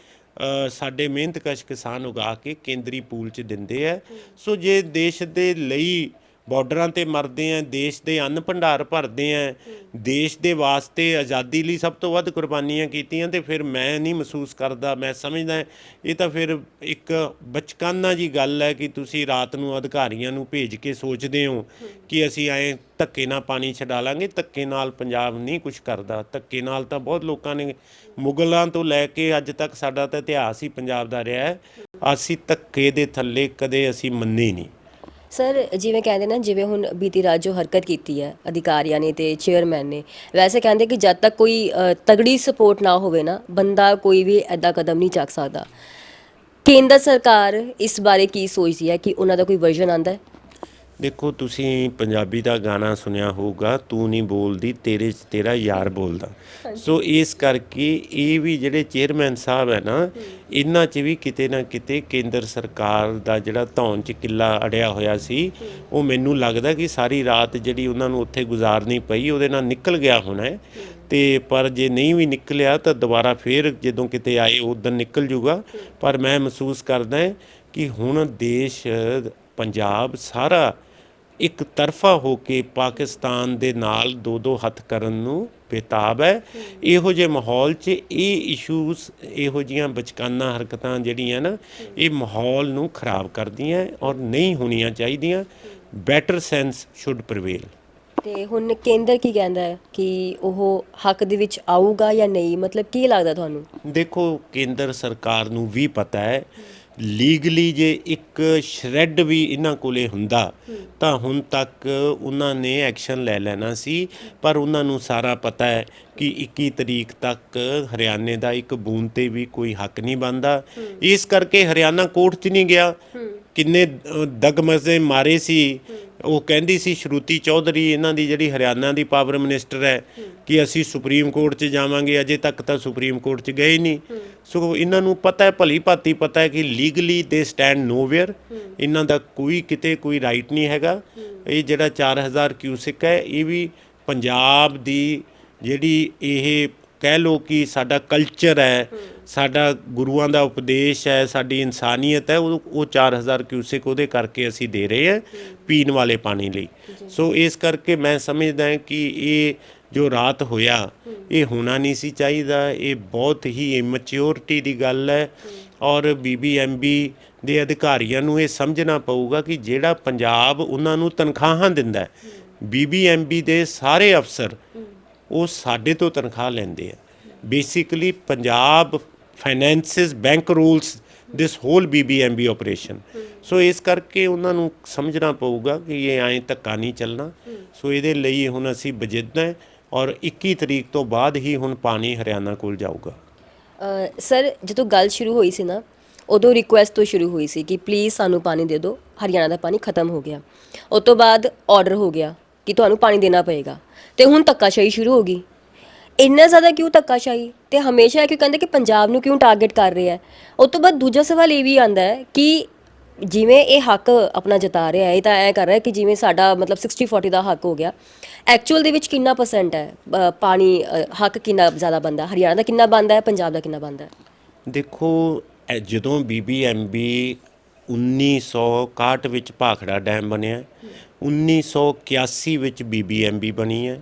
Speaker 1: ਸਾਡੇ ਮਿਹਨਤਕਸ਼ ਕਿਸਾਨ ਉਗਾ ਕੇ ਕੇਂਦਰੀ ਪੂਲ 'ਚ ਦਿੰਦੇ ਆ ਸੋ ਜੇ ਦੇਸ਼ ਦੇ ਲਈ ਬਾਰਡਰਾਂ ਤੇ ਮਰਦੇ ਆ, ਦੇਸ਼ ਦੇ ਅੰਨ ਭੰਡਾਰ ਭਰਦੇ ਆ, ਦੇਸ਼ ਦੇ ਵਾਸਤੇ ਆਜ਼ਾਦੀ ਲਈ ਸਭ ਤੋਂ ਵੱਧ ਕੁਰਬਾਨੀਆਂ ਕੀਤੀਆਂ ਤੇ ਫਿਰ ਮੈਂ ਨਹੀਂ ਮਹਿਸੂਸ ਕਰਦਾ, ਮੈਂ ਸਮਝਦਾ ਇਹ ਤਾਂ ਫਿਰ ਇੱਕ ਬਚਕਾਨਾ ਜੀ ਗੱਲ ਹੈ ਕਿ ਤੁਸੀਂ ਰਾਤ ਨੂੰ ਅਧਿਕਾਰੀਆਂ ਨੂੰ ਭੇਜ ਕੇ ਸੋਚਦੇ ਹੋ ਕਿ ਅਸੀਂ ਐ ਧੱਕੇ ਨਾਲ ਪਾਣੀ ਛਡਾ ਲਾਂਗੇ, ਧੱਕੇ ਨਾਲ ਪੰਜਾਬ ਨਹੀਂ ਕੁਝ ਕਰਦਾ, ਧੱਕੇ ਨਾਲ ਤਾਂ ਬਹੁਤ ਲੋਕਾਂ ਨੇ, ਮੁਗਲਾਂ ਤੋਂ ਲੈ ਕੇ ਅੱਜ ਤੱਕ ਸਾਡਾ ਤਾਂ ਇਤਿਹਾਸ ਹੀ ਪੰਜਾਬ ਦਾ ਰਿਹਾ ਹੈ। ਅਸੀਂ ਧੱਕੇ ਦੇ ਥੱਲੇ ਕਦੇ ਅਸੀਂ ਮੰਨੇ ਨਹੀਂ।
Speaker 2: ਸਰ ਜਿਵੇਂ ਕਹਿੰਦੇ ਨਾ ਜਿਵੇਂ ਹੁਣ ਬੀਤੀ ਰਾਤ ਜੋ ਹਰਕਤ ਕੀਤੀ ਹੈ ਅਧਿਕਾਰੀਆਂ ਨੇ ਤੇ ਚੇਅਰਮੈਨ ਨੇ ਵੈਸੇ ਕਹਿੰਦੇ ਕਿ ਜਦ ਤੱਕ ਕੋਈ ਅ, ਤਗੜੀ ਸਪੋਰਟ ਨਾ ਹੋਵੇ ਨਾ ਬੰਦਾ ਕੋਈ ਵੀ ਐਦਾ ਕਦਮ ਨਹੀਂ ਚੱਕ ਸਕਦਾ। ਕੇਂਦਰ ਸਰਕਾਰ ਇਸ ਬਾਰੇ ਕੀ ਸੋਚਦੀ ਹੈ ਕਿ ਉਹਨਾਂ ਦਾ ਕੋਈ ਵਰਜ਼ਨ ਆਂਦਾ ਹੈ?
Speaker 1: ਦੇਖੋ ਤੁਸੀਂ ਪੰਜਾਬੀ ਦਾ ਗਾਣਾ ਸੁਣਿਆ ਹੋਊਗਾ ਤੂੰ ਨਹੀਂ ਬੋਲਦੀ ਤੇਰੇ 'ਚ ਤੇਰਾ ਯਾਰ ਬੋਲਦਾ। ਸੋ ਇਸ ਕਰਕੇ ਇਹ ਵੀ ਜਿਹੜੇ ਚੇਅਰਮੈਨ ਸਾਹਿਬ ਹੈ ਨਾ ਇਹਨਾਂ 'ਚ ਵੀ ਕਿਤੇ ਨਾ ਕਿਤੇ ਕੇਂਦਰ ਸਰਕਾਰ ਦਾ ਜਿਹੜਾ ਧੌਣ 'ਚ ਕਿੱਲਾ ਅੜਿਆ ਹੋਇਆ ਸੀ ਉਹ ਮੈਨੂੰ ਲੱਗਦਾ ਕਿ ਸਾਰੀ ਰਾਤ ਜਿਹੜੀ ਉਹਨਾਂ ਨੂੰ ਉੱਥੇ ਗੁਜ਼ਾਰਨੀ ਪਈ ਉਹਦੇ ਨਾਲ ਨਿਕਲ ਗਿਆ ਹੋਣਾ ਹੈ। ਤੇ ਪਰ ਜੇ ਨਹੀਂ ਵੀ ਨਿਕਲਿਆ ਤਾਂ ਦੁਬਾਰਾ ਫੇਰ ਜਦੋਂ ਕਿਤੇ ਆਏ ਉਦੋਂ ਨਿਕਲ ਜੂਗਾ। ਪਰ ਮੈਂ ਮਹਿਸੂਸ ਕਰਦਾ ਕਿ ਹੁਣ ਦੇਸ਼ ਪੰਜਾਬ ਸਾਰਾ ਇੱਕ ਤਰਫਾ ਹੋ ਕੇ ਪਾਕਿਸਤਾਨ ਦੇ ਨਾਲ ਦੋ ਦੋ ਹੱਥ ਕਰਨ ਨੂੰ ਬੇਤਾਬ ਹੈ। ਇਹੋ ਜਿਹੇ ਮਾਹੌਲ 'ਚ ਇਹ ਇਸ਼ੂਸ ਇਹੋ ਜੀਆਂ ਬਚਕਾਨਾ ਹਰਕਤਾਂ ਜਿਹੜੀਆਂ ਨਾ ਇਹ ਮਾਹੌਲ ਨੂੰ ਖਰਾਬ ਕਰਦੀਆਂ ਔਰ ਨਹੀਂ ਹੋਣੀਆਂ ਚਾਹੀਦੀਆਂ। ਬੈਟਰ ਸੈਂਸ ਸ਼ੁੱਡ ਪ੍ਰਵੇਲ
Speaker 2: ਤੇ ਹੁਣ ਕੇਂਦਰ ਕੀ ਕਹਿੰਦਾ ਹੈ ਕਿ ਉਹ ਹੱਕ ਦੇ ਵਿੱਚ ਆਊਗਾ ਜਾਂ ਨਹੀਂ? ਮਤਲਬ ਕੀ ਲੱਗਦਾ ਤੁਹਾਨੂੰ?
Speaker 1: ਦੇਖੋ ਕੇਂਦਰ ਸਰਕਾਰ ਨੂੰ ਵੀ ਪਤਾ ਹੈ। ਲੀਗਲੀ ਜੇ ਇੱਕ ਸ਼ਰੈਡ ਵੀ ਇਹਨਾਂ ਕੋਲੇ ਹੁੰਦਾ ਤਾਂ ਹੁਣ ਤੱਕ ਉਹਨਾਂ ਨੇ ਐਕਸ਼ਨ ਲੈ ਲੈਣਾ ਸੀ ਪਰ ਉਹਨਾਂ ਨੂੰ ਸਾਰਾ ਪਤਾ ਹੈ ਕਿ 21 ਤਰੀਕ ਤੱਕ ਹਰਿਆਣੇ ਦਾ ਇੱਕ ਬੂੰਦ ਤੇ ਵੀ ਕੋਈ ਹੱਕ ਨਹੀਂ ਬਣਦਾ। ਇਸ ਕਰਕੇ ਹਰਿਆਣਾ ਕੋਰਟ 'ਚ ਨਹੀਂ ਗਿਆ। ਕਿੰਨੇ ਦਗਮਜ਼ੇ ਮਾਰੇ ਸੀ। ਉਹ ਕਹਿੰਦੀ ਸੀ ਸ਼ਰੂਤੀ ਚੌਧਰੀ ਇਹਨਾਂ ਦੀ ਜਿਹੜੀ ਹਰਿਆਣਾ ਦੀ ਪਾਵਰ ਮਿਨਿਸਟਰ ਹੈ ਕਿ ਅਸੀਂ ਸੁਪਰੀਮ ਕੋਰਟ 'ਚ ਜਾਵਾਂਗੇ। ਅਜੇ ਤੱਕ ਤਾਂ ਸੁਪਰੀਮ ਕੋਰਟ 'ਚ ਗਏ ਨਹੀਂ। ਸੋ ਇਹਨਾਂ ਨੂੰ ਪਤਾ ਹੈ ਭਲੀ ਭਾਤੀ ਪਤਾ ਹੈ ਕਿ ਲੀਗਲੀ ਦੇ ਸਟੈਂਡ ਨੋਵੇਅਰ ਇਹਨਾਂ ਦਾ ਕੋਈ ਕਿਤੇ ਕੋਈ ਰਾਈਟ ਨਹੀਂ ਹੈਗਾ। ਇਹ ਜਿਹੜਾ 4000 ਕਿਊਸਿਕ ਹੈ ਇਹ ਵੀ ਪੰਜਾਬ ਦੀ ਜਿਹੜੀ ਇਹ ਕਹਿ ਲੋ ਕਿ ਸਾਡਾ ਕਲਚਰ ਹੈ ਸਾਡਾ ਗੁਰੂਆਂ ਦਾ ਉਪਦੇਸ਼ ਹੈ ਸਾਡੀ ਇਨਸਾਨੀਅਤ ਹੈ ਉਹ ਉਹ 4000 ਕਿਊਸਿਕ ਉਹਦੇ ਕਰਕੇ ਅਸੀਂ ਦੇ ਰਹੇ ਹਾਂ ਪੀਣ ਵਾਲੇ ਪਾਣੀ ਲਈ। ਸੋ ਇਸ ਕਰਕੇ ਮੈਂ ਸਮਝਦਾ ਹਾਂ ਕਿ ਇਹ ਜੋ ਰਾਤ ਹੋਇਆ ਇਹ ਹੋਣਾ ਨਹੀਂ ਸੀ ਚਾਹੀਦਾ ਇਹ ਬਹੁਤ ਹੀ ਇਮੈਚਿਓਰਿਟੀ ਦੀ ਗੱਲ ਹੈ ਔਰ ਬੀਬੀਐਮਬੀ ਦੇ ਅਧਿਕਾਰੀਆਂ ਨੂੰ ਇਹ ਸਮਝਣਾ ਪਊਗਾ ਕਿ ਜਿਹੜਾ ਪੰਜਾਬ ਉਹਨਾਂ ਨੂੰ ਤਨਖਾਹਾਂ ਦਿੰਦਾ ਹੈ ਬੀਬੀਐਮਬੀ ਦੇ ਸਾਰੇ ਅਫਸਰ ਉਹ ਸਾਡੇ ਤੋਂ ਤਨਖਾਹ ਲੈਂਦੇ ਆ। Basically Punjab finances bank rules this whole BBMB operation so ਇਸ ਕਰਕੇ ਉਹਨਾਂ ਨੂੰ ਸਮਝਣਾ ਪਊਗਾ ਕਿ ਇਹ ਐਂ ਧੱਕਾ ਨਹੀਂ ਚੱਲਣਾ। ਸੋ ਇਹਦੇ ਲਈ ਹੁਣ ਅਸੀਂ ਬਜਿੱਦਾਂ ਔਰ 21 ਤਰੀਕ ਤੋਂ ਬਾਅਦ ਹੀ ਹੁਣ ਪਾਣੀ ਹਰਿਆਣਾ ਕੋਲ ਜਾਊਗਾ।
Speaker 2: ਸਰ, ਜਦੋਂ ਗੱਲ ਸ਼ੁਰੂ ਹੋਈ ਸੀ ਨਾ, ਉਦੋਂ ਰਿਕੁਐਸਟ ਤੋਂ ਸ਼ੁਰੂ ਹੋਈ ਸੀ ਕਿ ਪਲੀਜ਼ ਸਾਨੂੰ ਪਾਣੀ ਦੇ ਦਿਓ, ਹਰਿਆਣਾ ਦਾ ਪਾਣੀ ਖਤਮ ਹੋ ਗਿਆ। ਉਸ ਤੋਂ ਬਾਅਦ ਆਰਡਰ ਹੋ ਗਿਆ। ਕਿ ਤੁਹਾਨੂੰ ਪਾਣੀ ਦੇਣਾ ਪਏਗਾ। ਤੇ ਹੁਣ ਧੱਕਾਸ਼ਾਹੀ ਸ਼ੁਰੂ ਹੋ ਗਈ। ਇੰਨਾ ਜ਼ਿਆਦਾ ਕਿਉਂ ਧੱਕਾਸ਼ਾਹੀ? ਤੇ ਹਮੇਸ਼ਾ ਇਹ ਕਿਉਂ ਕਹਿੰਦੇ ਕਿ ਪੰਜਾਬ ਨੂੰ ਕਿਉਂ ਟਾਰਗੇਟ ਕਰ ਰਹੇ ਹੈ? ਉਸ ਤੋਂ ਬਾਅਦ ਦੂਜਾ ਸਵਾਲ ਇਹ ਵੀ ਆਂਦਾ ਹੈ ਕਿ ਜਿਵੇਂ ਇਹ ਹੱਕ ਆਪਣਾ ਜਤਾ ਰਿਹਾ ਹੈ, ਇਹ ਤਾਂ ਐ ਕਰ ਰਿਹਾ ਕਿ ਜਿਵੇਂ ਸਾਡਾ ਮਤਲਬ 60 40 ਦਾ ਹੱਕ ਹੋ ਗਿਆ। ਐਕਚੁਅਲ ਦੇ ਵਿੱਚ ਕਿੰਨਾ ਪਰਸੈਂਟ ਹੈ? ਪਾਣੀ ਹੱਕ ਕਿੰਨਾ ਜ਼ਿਆਦਾ ਬੰਦਾ ਹਰਿਆਣਾ ਦਾ ਕਿੰਨਾ ਬੰਦਾ ਹੈ? ਪੰਜਾਬ ਦਾ ਕਿੰਨਾ ਬੰਦਾ ਹੈ?
Speaker 1: ਦੇਖੋ, ਇਹ ਜਦੋਂ ਬੀਬੀਐਮਬੀ 1961 ਵਿੱਚ ਭਾਖੜਾ ਡੈਮ ਬਣਿਆ 1981 ਵਿੱਚ ਬੀਬੀਐਮਬੀ ਬਣੀ ਹੈ।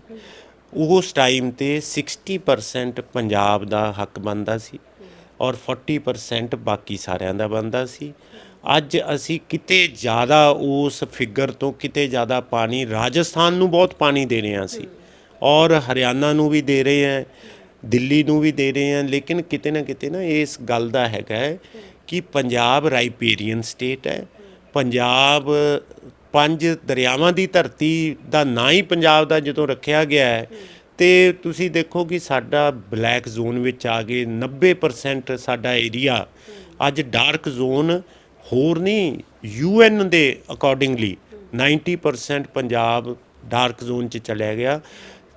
Speaker 1: ਉਸ ਟਾਈਮ ਤੇ 60% ਪੰਜਾਬ ਦਾ ਹੱਕ ਬਣਦਾ ਸੀ ਔਰ 40% ਬਾਕੀ ਸਾਰਿਆਂ ਦਾ ਬਣਦਾ ਸੀ। ਅੱਜ ਅਸੀਂ ਕਿਤੇ ਜ਼ਿਆਦਾ ਉਸ ਫਿਗਰ ਤੋਂ ਕਿਤੇ ਜ਼ਿਆਦਾ ਪਾਣੀ ਰਾਜਸਥਾਨ ਨੂੰ ਬਹੁਤ ਪਾਣੀ ਦੇ ਰਹੇ ਹਾਂ ਸੀ ਔਰ ਹਰਿਆਣਾ ਨੂੰ ਵੀ ਦੇ ਰਹੇ ਹਾਂ, ਦਿੱਲੀ ਨੂੰ ਵੀ ਦੇ ਰਹੇ ਹਾਂ, ਲੇਕਿਨ ਕਿਤੇ ਨਾ ਕਿਤੇ ਨਾ ਇਸ ਗੱਲ ਦਾ ਹੈਗਾ ਹੈ ਕਿ ਪੰਜਾਬ ਰਾਈਪੇਰੀਅਨ ਸਟੇਟ ਹੈ। ਪੰਜਾਬ ਪੰਜ ਦਰਿਆਵਾਂ ਦੀ ਧਰਤੀ ਦਾ ਨਾਂ ਹੀ ਪੰਜਾਬ ਦਾ ਜਦੋਂ ਰੱਖਿਆ ਗਿਆ ਹੈ, ਤੇ ਤੁਸੀਂ ਦੇਖੋ ਕਿ ਸਾਡਾ ਬਲੈਕ ਜ਼ੋਨ ਵਿੱਚ ਆ ਗਏ 90% ਸਾਡਾ ਏਰੀਆ ਅੱਜ ਡਾਰਕ ਜ਼ੋਨ ਹੋਰ ਨਹੀਂ, ਯੂਐਨ ਦੇ ਅਕੋਰਡਿੰਗਲੀ 90% ਪੰਜਾਬ ਡਾਰਕ ਜ਼ੋਨ ਚ ਚਲਿਆ ਗਿਆ।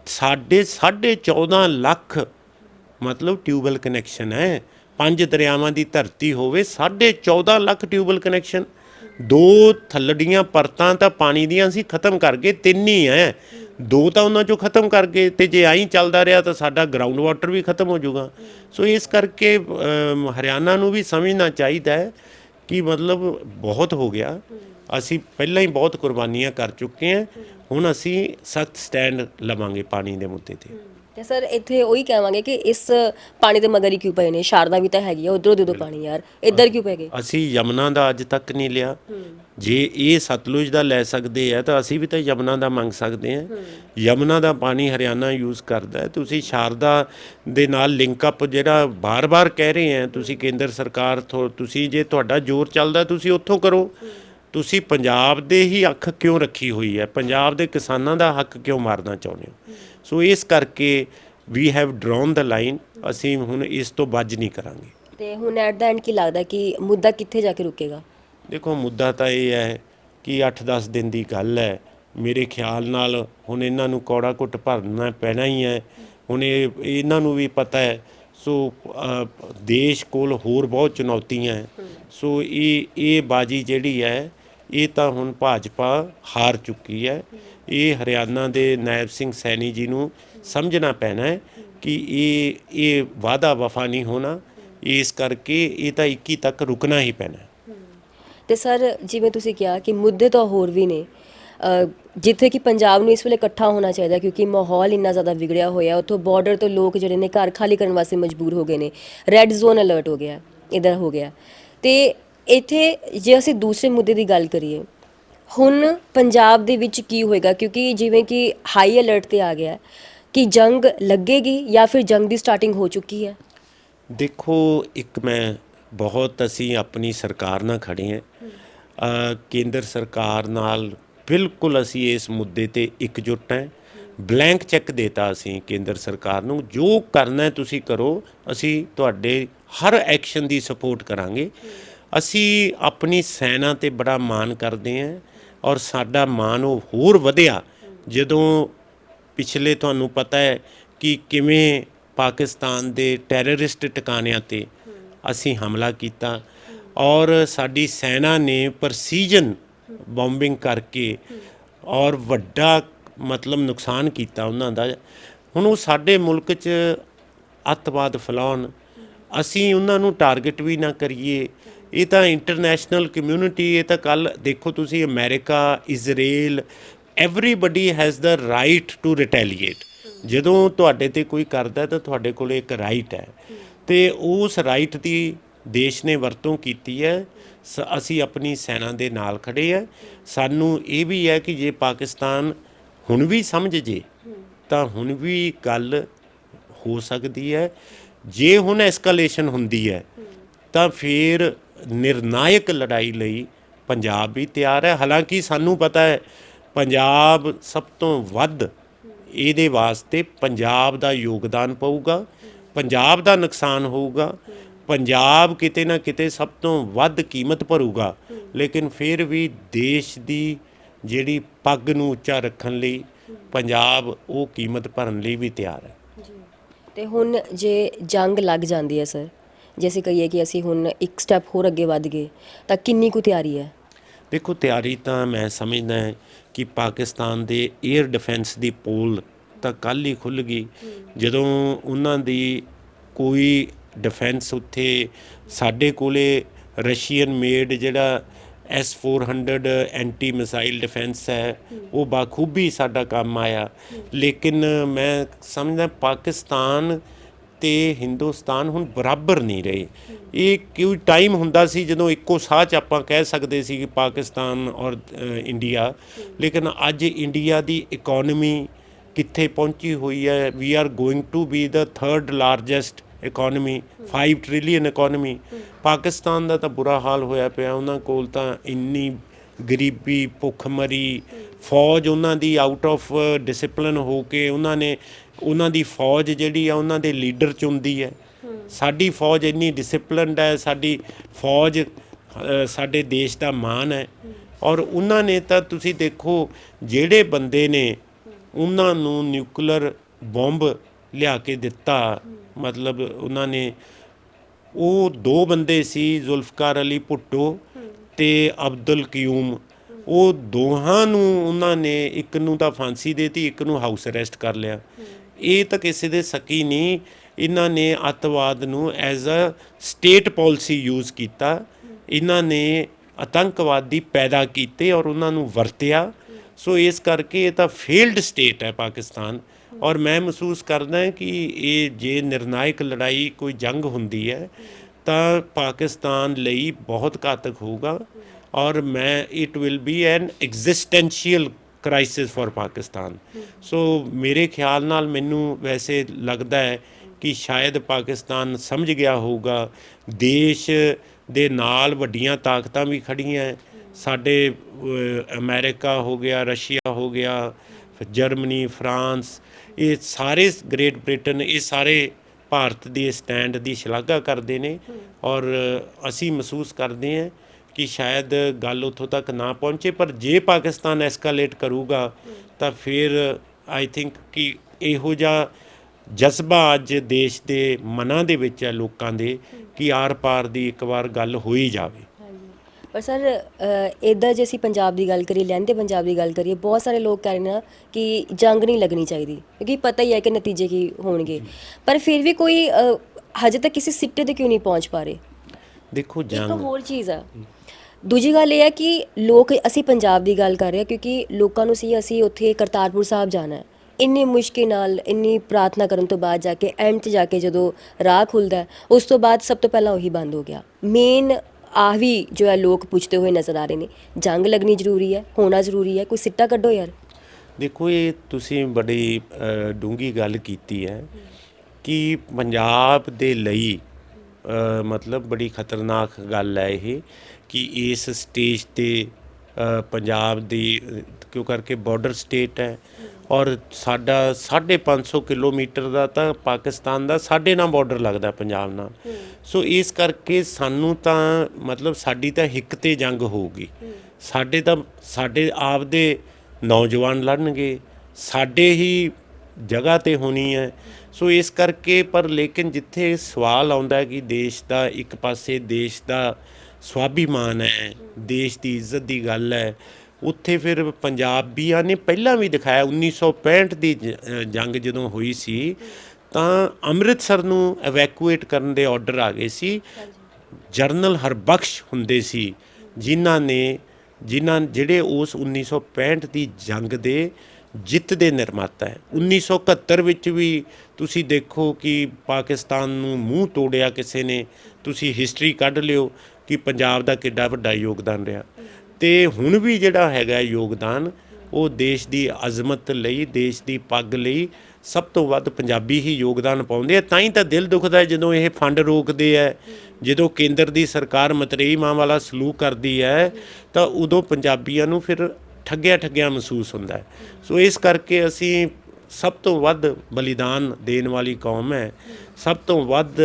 Speaker 1: ਸਾਡੇ 14.5 ਲੱਖ ਮਤਲਬ ਟਿਊਬਲ ਕਨੈਕਸ਼ਨ ਹੈ, ਪੰਜ ਦਰਿਆਵਾਂ ਦੀ ਧਰਤੀ ਹੋਵੇ 14.5 ਲੱਖ ਟਿਊਬਲ ਕਨੈਕਸ਼ਨ ਦੋ ਥੱਲੜੀਆਂ ਪਰਤਾਂ ਤਾਂ ਪਾਣੀ ਦੀਆਂ ਅਸੀਂ ਖਤਮ ਕਰ ਗਏ, ਤਿੰਨ ਹੀ ਐ। ਦੋ ਤਾਂ ਉਹਨਾਂ ਚੋਂ ਖਤਮ ਕਰ ਗਏ, ਤੇ ਜੇ ਆਈ ਚੱਲਦਾ ਰਿਹਾ ਤਾਂ ਸਾਡਾ ਗਰਾਊਂਡ ਵਾਟਰ ਵੀ ਖਤਮ ਹੋ ਜਾਊਗਾ। ਸੋ ਇਸ ਕਰਕੇ ਹਰਿਆਣਾ ਨੂੰ ਵੀ ਸਮਝਣਾ ਚਾਹੀਦਾ ਹੈ ਕਿ ਮਤਲਬ ਬਹੁਤ ਹੋ ਗਿਆ। ਅਸੀਂ ਪਹਿਲਾਂ ਹੀ ਬਹੁਤ ਕੁਰਬਾਨੀਆਂ ਕਰ ਚੁੱਕੇ ਹਾਂ। ਹੁਣ ਅਸੀਂ ਸਖਤ ਸਟੈਂਡ ਲਵਾਂਗੇ ਪਾਣੀ ਦੇ ਮੁੱਦੇ ਤੇ।
Speaker 2: ਤੇ ਸਰ ਇੱਥੇ ਉਹੀ ਕਹਾਂਗੇ ਕਿ ਇਸ ਪਾਣੀ ਦੇ ਮਗਰ ਹੀ ਕਿਉਂ ਪਏ ਨੇ? ਸ਼ਾਰਦਾ ਵੀ ਤਾਂ ਹੈਗੀ ਆ ਉਧਰੋਂ ਦੇ ਦੋ ਪਾਣੀ ਯਾਰ। ਇੱਧਰ ਕਿਉਂ ਪੈ ਗਏ?
Speaker 1: ਅਸੀਂ ਯਮਨਾ ਦਾ ਅੱਜ ਤੱਕ ਨਹੀਂ ਲਿਆ। ਜੇ ਇਹ ਸਤਲੁਜ ਦਾ ਲੈ ਸਕਦੇ ਆ ਤਾਂ ਅਸੀਂ ਵੀ ਤਾਂ ਯਮਨਾ ਦਾ ਮੰਗ ਸਕਦੇ ਆ। ਯਮਨਾ ਦਾ ਪਾਣੀ ਹਰਿਆਣਾ ਯੂਜ਼ ਕਰਦਾ ਹੈ। ਤੁਸੀਂ ਸ਼ਾਰਦਾ ਦੇ ਨਾਲ ਲਿੰਕ ਅਪ ਜਿਹੜਾ ਬਾਰ-ਬਾਰ ਕਹਿ ਰਹੇ ਆ ਤੁਸੀਂ ਕੇਂਦਰ ਸਰਕਾਰ ਤੁਸੀਂ ਜੇ ਤੁਹਾਡਾ ਜ਼ੋਰ ਚੱਲਦਾ ਤੁਸੀਂ ਉੱਥੋਂ ਕਰੋ। ਤੁਸੀਂ ਪੰਜਾਬ ਦੇ ਹੀ ਅੱਖ ਕਿਉਂ ਰੱਖੀ ਹੋਈ ਹੈ? ਪੰਜਾਬ ਦੇ ਕਿਸਾਨਾਂ ਦਾ ਹੱਕ ਕਿਉਂ ਮਾਰਨਾ ਚਾਹੁੰਦੇ ਹੋ। ਸੋ ਇਸ ਕਰਕੇ we have drawn the line ਅਸੀਂ ਹੁਣ ਇਸ ਤੋਂ ਵੱਜ ਨਹੀਂ ਕਰਾਂਗੇ।
Speaker 2: ਤੇ ਹੁਣ ਐਟ ਦਾ ਐਂਡ ਕੀ ਲੱਗਦਾ ਕਿ ਮੁੱਦਾ ਕਿੱਥੇ ਜਾ ਕੇ ਰੁਕੇਗਾ?
Speaker 1: ਦੇਖੋ ਮੁੱਦਾ ਤਾਂ ਇਹ ਹੈ ਕਿ 8-10 ਦਿਨ ਦੀ ਗੱਲ ਹੈ। ਮੇਰੇ ਖਿਆਲ ਨਾਲ ਹੁਣ ਇਹਨਾਂ ਨੂੰ ਕੌੜਾ ਘੁੱਟ ਭਰਨਾ ਪੈਣਾ ਹੀ ਹੈ। ਹੁਣ ਇਹ ਇਹਨਾਂ ਨੂੰ ਵੀ ਪਤਾ ਹੈ। ਸੋ ਦੇਸ਼ ਕੋਲ ਹੋਰ ਬਹੁਤ ਚੁਣੌਤੀਆਂ ਹੈ। ਸੋ ਇਹ ਇਹ ਬਾਜੀ ਜਿਹੜੀ ਹੈ ਇਹ ਤਾਂ ਹੁਣ ਭਾਜਪਾ ਹਾਰ ਚੁੱਕੀ ਹੈ। ਇਹ ਹਰਿਆਣਾ ਦੇ ਨਾਇਬ ਸਿੰਘ ਸੈਣੀ ਜੀ ਨੂੰ ਸਮਝਣਾ ਪੈਣਾ ਹੈ ਕਿ ਇਹ ਇਹ ਵਾਅਦਾ ਵਫਾ ਨਹੀਂ ਹੋਣਾ। ਇਸ ਕਰਕੇ ਇਹ ਤਾਂ 21 ਤੱਕ ਰੁਕਣਾ ਹੀ ਪੈਣਾ। ਹੈ
Speaker 2: ਤੇ ਸਰ, ਜਿਵੇਂ ਤੁਸੀਂ ਕਿਹਾ ਕਿ ਮੁੱਦੇ ਤਾਂ ਹੋਰ ਵੀ ਨੇ। ਜਿੱਥੇ ਕਿ ਪੰਜਾਬ ਨੂੰ ਇਸ ਵੇਲੇ ਇਕੱਠਾ ਹੋਣਾ ਚਾਹੀਦਾ ਕਿਉਂਕਿ ਮਾਹੌਲ ਇੰਨਾ ਜ਼ਿਆਦਾ ਵਿਗੜਿਆ ਹੋਇਆ ਉੱਥੋਂ ਬਾਰਡਰ ਤੋਂ ਲੋਕ ਜਿਹੜੇ ਨੇ ਘਰ ਖਾਲੀ ਕਰਨ ਵਾਸਤੇ ਮਜਬੂਰ ਹੋ ਗਏ ਨੇ। ਰੈੱਡ ਜ਼ੋਨ ਅਲਰਟ ਹੋ ਗਿਆ, ਇਧਰ ਹੋ ਗਿਆ। ਤੇ ਇੱਥੇ ਜੇ ਅਸੀਂ ਦੂਸਰੇ ਮੁੱਦੇ ਦੀ ਗੱਲ ਕਰੀਏ ਹੁਣ ਪੰਜਾਬ ਦੇ ਵਿੱਚ ਕੀ ਹੋਏਗਾ? ਕਿਉਂਕਿ ਜਿਵੇਂ ਕਿ ਹਾਈ ਅਲਰਟ ਤੇ ਆ ਗਿਆ ਹੈ ਕਿ ਜੰਗ ਲੱਗੇਗੀ ਜਾਂ ਫਿਰ ਜੰਗ ਦੀ ਸਟਾਰਟਿੰਗ ਹੋ ਚੁੱਕੀ ਹੈ।
Speaker 1: ਦੇਖੋ, ਇੱਕ ਮੈਂ ਬਹੁਤ ਅਸੀਂ ਆਪਣੀ ਸਰਕਾਰ ਨਾਲ ਖੜੇ ਹਾਂ। ਕੇਂਦਰ ਸਰਕਾਰ ਨਾਲ ਬਿਲਕੁਲ ਅਸੀਂ ਇਸ ਮੁੱਦੇ ਤੇ ਇਕਜੁੱਟ ਹਾਂ। ਬਲੈਂਕ ਚੈੱਕ ਦੇਤਾ ਅਸੀਂ ਕੇਂਦਰ ਸਰਕਾਰ ਨੂੰ, ਜੋ ਕਰਨਾ ਤੁਸੀਂ ਕਰੋ, ਅਸੀਂ ਤੁਹਾਡੇ ਹਰ ਐਕਸ਼ਨ ਦੀ ਸਪੋਰਟ ਕਰਾਂਗੇ। ਅਸੀਂ ਆਪਣੀ ਸੈਨਾ ਤੇ ਬੜਾ ਮਾਣ ਕਰਦੇ ਹਾਂ। ਔਰ ਸਾਡਾ ਮਾਣ ਉਹ ਹੋਰ ਵਧਿਆ। ਜਦੋਂ ਪਿਛਲੇ ਤੁਹਾਨੂੰ ਪਤਾ ਹੈ ਕਿ ਕਿਵੇਂ ਪਾਕਿਸਤਾਨ ਦੇ ਟੈਰਰਿਸਟ ਟਿਕਾਣਿਆਂ ਤੇ ਅਸੀਂ ਹਮਲਾ ਕੀਤਾ ਔਰ ਸਾਡੀ ਸੈਨਾ ਨੇ ਪ੍ਰਸੀਜਨ ਬੰਬਿੰਗ ਕਰਕੇ ਔਰ ਵੱਡਾ ਮਤਲਬ ਨੁਕਸਾਨ ਕੀਤਾ ਉਹਨਾਂ ਦਾ। ਹੁਣ ਉਹ ਸਾਡੇ ਮੁਲਕ 'ਚ ਅੱਤਵਾਦ ਫੈਲਾਉਣ, ਅਸੀਂ ਉਹਨਾਂ ਨੂੰ ਟਾਰਗੇਟ ਵੀ ਨਾ ਕਰੀਏ ਇਹ ਤਾਂ ਇੰਟਰਨੈਸ਼ਨਲ ਕਮਿਊਨਿਟੀ ਇਹ ਤਾਂ ਕੱਲ ਦੇਖੋ ਤੁਸੀਂ America Israel everybody has the right to retaliate ਜਦੋਂ ਤੁਹਾਡੇ ਤੇ ਕੋਈ ਕਰਦਾ ਤਾਂ ਤੁਹਾਡੇ ਕੋਲ ਇੱਕ ਰਾਈਟ ਹੈ। ਤੇ ਉਸ ਰਾਈਟ ਦੀ ਦੇਸ਼ ਨੇ ਵਰਤੋਂ ਕੀਤੀ ਹੈ। ਸ- ਅਸੀਂ ਆਪਣੀ ਸੈਨਾ ਦੇ ਨਾਲ ਖੜੇ ਆ ਸਾਨੂੰ ਇਹ ਵੀ ਹੈ ਕਿ ਜੇ ਪਾਕਿਸਤਾਨ ਹੁਣ ਵੀ ਸਮਝ ਜੇ, ਤਾਂ ਹੁਣ ਵੀ ਗੱਲ ਹੋ ਸਕਦੀ ਹੈ। ਜੇ ਹੁਣ ਐਸਕੇਲੇਸ਼ਨ ਹੁੰਦੀ ਹੈ, ਤਾਂ ਫਿਰ ਨਿਰਣਾਇਕ ਲੜਾਈ ਲਈ ਪੰਜਾਬ ਵੀ ਤਿਆਰ ਹੈ। ਹਾਲਾਂਕਿ ਸਾਨੂੰ ਪਤਾ ਹੈ, ਪੰਜਾਬ ਸਭ ਤੋਂ ਵੱਧ ਇਹਦੇ ਵਾਸਤੇ ਪੰਜਾਬ ਦਾ ਯੋਗਦਾਨ ਪਊਗਾ, ਪੰਜਾਬ ਦਾ ਨੁਕਸਾਨ ਹੋਊਗਾ, ਪੰਜਾਬ ਕਿਤੇ ਨਾ ਕਿਤੇ ਸਭ ਤੋਂ ਵੱਧ ਕੀਮਤ ਭਰੂਗਾ। ਲੇਕਿਨ ਫਿਰ ਵੀ ਦੇਸ਼ ਦੀ ਜਿਹੜੀ ਪੱਗ ਨੂੰ ਉੱਚਾ ਰੱਖਣ ਲਈ ਪੰਜਾਬ ਉਹ ਕੀਮਤ ਭਰਨ ਲਈ ਵੀ ਤਿਆਰ ਹੈ।
Speaker 2: ਤੇ ਹੁਣ ਜੇ ਜੰਗ ਲੱਗ ਜਾਂਦੀ ਹੈ, ਸਰ ਜੇ ਅਸੀਂ ਕਹੀਏ ਕਿ ਅਸੀਂ ਹੁਣ ਇੱਕ ਸਟੈਪ ਹੋਰ ਅੱਗੇ ਵੱਧ ਗਏ ਤਾਂ ਕਿੰਨੀ ਕੁ ਤਿਆਰੀ ਹੈ?
Speaker 1: ਦੇਖੋ ਤਿਆਰੀ ਤਾਂ ਮੈਂ ਸਮਝਦਾ ਹਾਂ ਕਿ ਪਾਕਿਸਤਾਨ ਦੇ 에ਅਰ ਡਿਫੈਂਸ ਦੀ ਪੋਲ ਤਾਂ ਕੱਲ ਹੀ ਖੁੱਲ ਗਈ। ਜਦੋਂ ਉਹਨਾਂ ਦੀ ਕੋਈ ਡਿਫੈਂਸ ਉੱਥੇ ਸਾਡੇ ਕੋਲੇ ਰਸ਼ੀਅਨ ਮੇਡ ਜਿਹੜਾ S400 ਐਂਟੀ ਮਿਸਾਈਲ ਡਿਫੈਂਸ ਹੈ ਉਹ ਬਾਖੂਬੀ ਸਾਡਾ ਕੰਮ ਆਇਆ। ਲੇਕਿਨ ਮੈਂ ਸਮਝਦਾ ਪਾਕਿਸਤਾਨ ਤੇ ਹਿੰਦੁਸਤਾਨ ਹੁਣ ਬਰਾਬਰ ਨਹੀਂ ਰਹੇ। ਇਹ ਕਿਉਂ ਟਾਈਮ ਹੁੰਦਾ ਸੀ ਜਦੋਂ ਇੱਕੋ ਸਾਹ 'ਚ ਆਪਾਂ ਕਹਿ ਸਕਦੇ ਸੀ ਕਿ ਪਾਕਿਸਤਾਨ ਔਰ ਇੰਡੀਆ। ਲੇਕਿਨ ਅੱਜ ਇੰਡੀਆ ਦੀ ਇਕਨੋਮੀ ਕਿੱਥੇ ਪਹੁੰਚੀ ਹੋਈ ਹੈ? We are going to be the third largest economy 5 trillion economy Pakistan ਦਾ ਤਾਂ ਬੁਰਾ ਹਾਲ ਹੋਇਆ ਪਿਆ। ਉਹਨਾਂ ਕੋਲ ਤਾਂ ਇੰਨੀ ਗਰੀਬੀ, ਭੁੱਖਮਰੀ, ਫੌਜ ਉਹਨਾਂ ਦੀ ਆਊਟ ਆਫ ਡਿਸਪਲਿਨ ਹੋ ਕੇ ਉਹਨਾਂ ਨੇ ਉਹਨਾਂ ਦੀ ਫੌਜ ਜਿਹੜੀ ਆ, ਉਹਨਾਂ ਦੇ ਲੀਡਰ ਚੁਣਦੀ ਹੈ। ਸਾਡੀ ਫੌਜ ਇੰਨੀ ਡਿਸਪਲਿਨਡ ਹੈ, ਸਾਡੀ ਫੌਜ ਸਾਡੇ ਦੇਸ਼ ਦਾ ਮਾਣ ਹੈ। ਔਰ ਉਹਨਾਂ ਨੇ ਤਾਂ ਤੁਸੀਂ ਦੇਖੋ, ਜਿਹੜੇ ਬੰਦੇ ਨੇ ਉਹਨਾਂ ਨੂੰ ਨਿਊਕਲੀਅਰ ਬੰਬ ਲਿਆ ਕੇ ਦਿੱਤਾ, ਮਤਲਬ ਉਹਨਾਂ ਨੇ, ਉਹ ਦੋ ਬੰਦੇ ਸੀ, ਜ਼ੁਲਫਕਾਰ ਅਲੀ ਭੁੱਟੋ ਤੇ ਅਬਦੁਲ ਕਿਊਮ। ਉਹ ਦੋਹਾਂ ਨੂੰ ਉਹਨਾਂ ਨੇ, ਇੱਕ ਨੂੰ ਤਾਂ ਫਾਂਸੀ ਦੇਤੀ, ਇੱਕ ਨੂੰ ਹਾਊਸ ਅਰੈਸਟ ਕਰ ਲਿਆ। ਇਹ ਤਾਂ ਕਿਸੇ ਦੇ ਸਕੀ ਨਹੀਂ। ਇਹਨਾਂ ਨੇ ਅੱਤਵਾਦ ਨੂੰ as a state policy use ਕੀਤਾ। ਇਹਨਾਂ ਨੇ ਆਤੰਕਵਾਦੀ ਪੈਦਾ ਕੀਤੇ ਔਰ ਉਹਨਾਂ ਨੂੰ ਵਰਤਿਆ। ਸੋ ਇਸ ਕਰਕੇ ਇਹ ਤਾਂ ਫੇਲਡ ਸਟੇਟ ਹੈ ਪਾਕਿਸਤਾਨ। ਔਰ ਮੈਂ ਮਹਿਸੂਸ ਕਰਦਾ ਹਾਂ ਕਿ ਇਹ ਜੇ ਨਿਰਣਾਇਕ ਲੜਾਈ ਕੋਈ ਜੰਗ ਹੁੰਦੀ ਹੈ, ਤਾਂ ਪਾਕਿਸਤਾਨ ਲਈ ਬਹੁਤ ਘਾਤਕ ਹੋਊਗਾ। ਔਰ ਮੈਂ it will be an existential crisis for Pakistan so ਮੇਰੇ ਖਿਆਲ ਨਾਲ ਮੈਨੂੰ ਵੈਸੇ ਲੱਗਦਾ ਹੈ ਕਿ ਸ਼ਾਇਦ ਪਾਕਿਸਤਾਨ ਸਮਝ ਗਿਆ ਹੋਊਗਾ ਦੇਸ਼ ਦੇ ਨਾਲ ਵੱਡੀਆਂ ਤਾਕਤਾਂ ਵੀ ਖੜੀਆਂ ਸਾਡੇ ਅਹ, ਅਮਰੀਕਾ ਹੋ ਗਿਆ ਰਸ਼ੀਆ ਹੋ ਗਿਆ ਫਿਰ ਜਰਮਨੀ ਫਰਾਂਸ ਇਹ ਸਾਰੇ ਗ੍ਰੇਟ ਬ੍ਰਿਟਨ ਇਹ ਸਾਰੇ ਭਾਰਤ ਦੀ ਸਟੈਂਡ ਦੀ ਸ਼ਲਾਘਾ ਕਰਦੇ ਨੇ ਔਰ ਅਸੀਂ ਮਹਿਸੂਸ ਕਰਦੇ ਹਾਂ ਕਿ ਸ਼ਾਇਦ ਗੱਲ ਉੱਥੋਂ ਤੱਕ ਨਾ ਪਹੁੰਚੇ ਪਰ ਜੇ ਪਾਕਿਸਤਾਨ ਐਸਕੇਲੇਟ ਕਰੂਗਾ ਤਾਂ ਫਿਰ ਆਈ ਥਿੰਕ ਕਿ ਇਹੋ ਜਿਹਾ ਜਜ਼ਬਾ ਅੱਜ ਦੇਸ਼ ਦੇ ਮਨਾਂ ਦੇ ਵਿੱਚ ਹੈ ਲੋਕਾਂ ਦੇ ਕਿ ਆਰ ਪਾਰ ਦੀ ਇੱਕ ਵਾਰ ਗੱਲ ਹੋਈ ਜਾਵੇ।
Speaker 2: ਪਰ ਸਰ ਇਦਾਂ ਜੇ ਅਸੀਂ ਪੰਜਾਬ ਦੀ ਗੱਲ ਕਰੀਏ ਲਹਿੰਦੇ ਪੰਜਾਬ ਦੀ ਗੱਲ ਕਰੀਏ ਬਹੁਤ ਸਾਰੇ ਲੋਕ ਕਹਿ ਰਹੇ ਨੇ ਕਿ ਜੰਗ ਨਹੀਂ ਲੱਗਣੀ ਚਾਹੀਦੀ ਕਿਉਂਕਿ ਪਤਾ ਹੀ ਹੈ ਕਿ ਨਤੀਜੇ ਕੀ ਹੋਣਗੇ। ਪਰ ਫਿਰ ਵੀ ਕੋਈ ਹਜੇ ਤੱਕ ਕਿਸੇ ਸਿੱਟੇ ਤੇ ਕਿਉਂ ਨਹੀਂ ਪਹੁੰਚ ਪਾ ਰਹੇ?
Speaker 1: ਦੇਖੋ
Speaker 2: ਇੱਕ
Speaker 1: ਜੰਗ
Speaker 2: ਹੋਰ ਚੀਜ਼ ਆ। ਦੂਜੀ ਗੱਲ ਇਹ ਹੈ ਕਿ ਲੋਕ ਅਸੀਂ ਪੰਜਾਬ ਦੀ ਗੱਲ ਕਰ ਰਹੇ ਹਾਂ ਕਿਉਂਕਿ ਲੋਕਾਂ ਨੂੰ ਸੀ ਅਸੀਂ ਉੱਥੇ ਕਰਤਾਰਪੁਰ ਸਾਹਿਬ ਜਾਣਾ ਹੈ। ਇੰਨੀ ਮੁਸ਼ਕਿਲ ਨਾਲ ਇੰਨੀ ਪ੍ਰਾਰਥਨਾ ਕਰਨ ਤੋਂ ਬਾਅਦ ਜਾ ਕੇ ਐਂਡ 'ਚ ਜਾ ਕੇ ਜਦੋਂ ਰਾਹ ਖੁੱਲਦਾ ਉਸ ਤੋਂ ਬਾਅਦ ਸਭ ਤੋਂ ਪਹਿਲਾਂ ਉਹੀ ਬੰਦ ਹੋ ਗਿਆ। ਮੇਨ ਆਹ ਵੀ ਜੋ ਹੈ ਲੋਕ ਪੁੱਛਦੇ ਹੋਏ ਨਜ਼ਰ ਆ ਰਹੇ ਨੇ ਜੰਗ ਲੱਗਣੀ ਜ਼ਰੂਰੀ ਹੈ ਹੋਣਾ ਜ਼ਰੂਰੀ ਹੈ ਕੋਈ ਸਿੱਟਾ ਕੱਢੋ ਯਾਰ।
Speaker 1: ਦੇਖੋ ਇਹ ਤੁਸੀਂ ਬੜੀ ਅ, ਡੂੰਘੀ ਗੱਲ ਕੀਤੀ ਹੈ ਕਿ ਪੰਜਾਬ ਦੇ ਲਈ ਮਤਲਬ ਬੜੀ ਖਤਰਨਾਕ ਗੱਲ ਹੈ ਇਹ। ਕਿ ਇਸ ਸਟੇਜ ਤੇ ਪੰਜਾਬ ਦੀ, ਕਿਉਂ ਕਰਕੇ ਬਾਰਡਰ ਸਟੇਟ ਹੈ ਔਰ ਸਾਡਾ 550 ਕਿਲੋਮੀਟਰ ਦਾ ਤਾਂ ਪਾਕਿਸਤਾਨ ਦਾ ਸਾਡੇ ਨਾਲ ਬਾਰਡਰ ਲੱਗਦਾ ਪੰਜਾਬ ਨਾਲ। ਸੋ ਇਸ ਕਰਕੇ ਸਾਨੂੰ ਤਾਂ ਮਤਲਬ ਸਾਡੀ ਤਾਂ ਹਿੱਕ ਤੇ ਜੰਗ ਹੋਊਗੀ। ਸਾਡੇ ਤਾਂ, ਸਾਡੇ ਆਪ ਦੇ ਨੌਜਵਾਨ ਲੜਨਗੇ, ਸਾਡੇ ਹੀ ਜਗ੍ਹਾ ਤੇ ਹੋਣੀ ਹੈ। ਸੋ ਇਸ ਕਰਕੇ ਪਰ ਲੇਕਿਨ ਜਿੱਥੇ ਸਵਾਲ ਆਉਂਦਾ ਕਿ ਦੇਸ਼ ਦਾ ਇੱਕ ਪਾਸੇ, ਦੇਸ਼ ਦਾ ਸਵਾਭੀਮਾਨ ਹੈ, ਦੇਸ਼ ਦੀ ਇੱਜ਼ਤ ਦੀ ਗੱਲ ਹੈ। ਉੱਥੇ ਫਿਰ ਪੰਜਾਬੀਆਂ ਨੇ ਪਹਿਲਾਂ ਵੀ ਦਿਖਾਇਆ 1965 ਦੀ ਜ- ਜੰਗ ਜਦੋਂ ਹੋਈ ਸੀ, ਤਾਂ ਅੰਮ੍ਰਿਤਸਰ ਨੂੰ ਐਵੈਕੂਏਟ ਕਰਨ ਦੇ ਆਰਡਰ ਆ ਗਏ ਸੀ। ਜਰਨਲ ਹਰਬਖਸ਼ ਹੁੰਦੇ ਸੀ, ਜਿਨ੍ਹਾਂ ਨੇ, ਜਿਨ੍ਹਾਂ, ਜਿਹੜੇ ਉਸ 1965 ਦੀ ਜੰਗ ਦੇ ਜਿੱਤ ਦੇ ਨਿਰਮਾਤਾ ਹੈ। 1971 ਵਿੱਚ ਵੀ ਤੁਸੀਂ ਦੇਖੋ ਕਿ ਪਾਕਿਸਤਾਨ ਨੂੰ ਮੂੰਹ ਤੋੜਿਆ ਕਿਸੇ ਨੇ, ਤੁਸੀਂ ਹਿਸਟਰੀ ਕੱਢ ਲਿਓ। ਕਿ ਪੰਜਾਬ ਦਾ ਕਿੱਡਾ ਵੱਡਾ ਯੋਗਦਾਨ ਰਿਹਾ। ਤੇ ਹੁਣ ਵੀ ਜਿਹੜਾ ਹੈਗਾ ਯੋਗਦਾਨ, ਉਹ ਦੇਸ਼ ਦੀ ਅਜ਼ਮਤ ਲਈ, ਦੇਸ਼ ਦੀ ਪੱਗ ਲਈ ਸਭ ਤੋਂ ਵੱਧ ਪੰਜਾਬੀ ਹੀ ਯੋਗਦਾਨ ਪਾਉਂਦੇ ਆ। ਤਾਂ ਹੀ ਤਾਂ ਦਿਲ ਦੁਖਦਾ ਜਦੋਂ ਇਹ ਫੰਡ ਰੋਕਦੇ ਆ। ਜਦੋਂ ਕੇਂਦਰ ਦੀ ਸਰਕਾਰ ਮਤਰੇਈ ਮਾਂ ਵਾਲਾ ਸਲੂਕ ਕਰਦੀ ਹੈ, ਤਾਂ ਉਦੋਂ ਪੰਜਾਬੀਆਂ ਨੂੰ ਫਿਰ ਠੱਗਿਆ ਠੱਗਿਆ ਮਹਿਸੂਸ ਹੁੰਦਾ ਸੋ ਇਸ ਕਰਕੇ ਅਸੀਂ ਸਭ ਤੋਂ ਵੱਧ ਬਲੀਦਾਨ ਦੇਣ ਵਾਲੀ ਕੌਮ ਹੈ। ਸਭ ਤੋਂ ਵੱਧ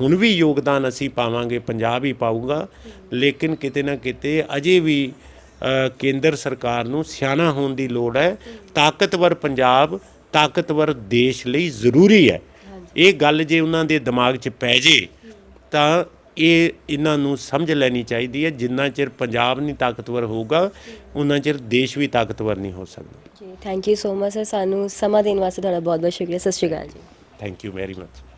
Speaker 1: ਹੁਣ ਵੀ ਯੋਗਦਾਨ ਅਸੀਂ ਪਾਵਾਂਗੇ ਪੰਜਾਬ ਹੀ ਪਾਊਗਾ। ਲੇਕਿਨ ਕਿਤੇ ਨਾ ਕਿਤੇ ਅਜੇ ਵੀ ਕੇਂਦਰ ਸਰਕਾਰ ਨੂੰ ਸਿਆਣਾ ਹੋਣ ਦੀ ਲੋੜ ਹੈ। ਤਾਕਤਵਰ ਪੰਜਾਬ ਤਾਕਤਵਰ ਦੇਸ਼ ਲਈ ਜ਼ਰੂਰੀ ਹੈ। ਇਹ ਗੱਲ ਜੇ ਉਹਨਾਂ ਦੇ ਦਿਮਾਗ 'ਚ ਪੈ ਜੇ ਤਾਂ ਇਹ ਇਹਨਾਂ ਨੂੰ ਸਮਝ ਲੈਣੀ ਚਾਹੀਦੀ ਹੈ ਜਿੰਨਾ ਚਿਰ ਪੰਜਾਬ ਨਹੀਂ ਤਾਕਤਵਰ ਹੋਊਗਾ ਉਹਨਾਂ ਚਿਰ ਦੇਸ਼ ਵੀ ਤਾਕਤਵਰ ਨਹੀਂ ਹੋ ਸਕਦਾ।
Speaker 2: ਜੀ thank you so much sir ਸਾਨੂੰ ਸਮਾਂ ਦੇਣ ਵਾਸਤੇ ਤੁਹਾਡਾ ਬਹੁਤ ਬਹੁਤ ਸ਼ੁਕਰੀਆ। ਸਤਿ ਸ਼੍ਰੀ ਅਕਾਲ ਜੀ।
Speaker 1: Thank you very much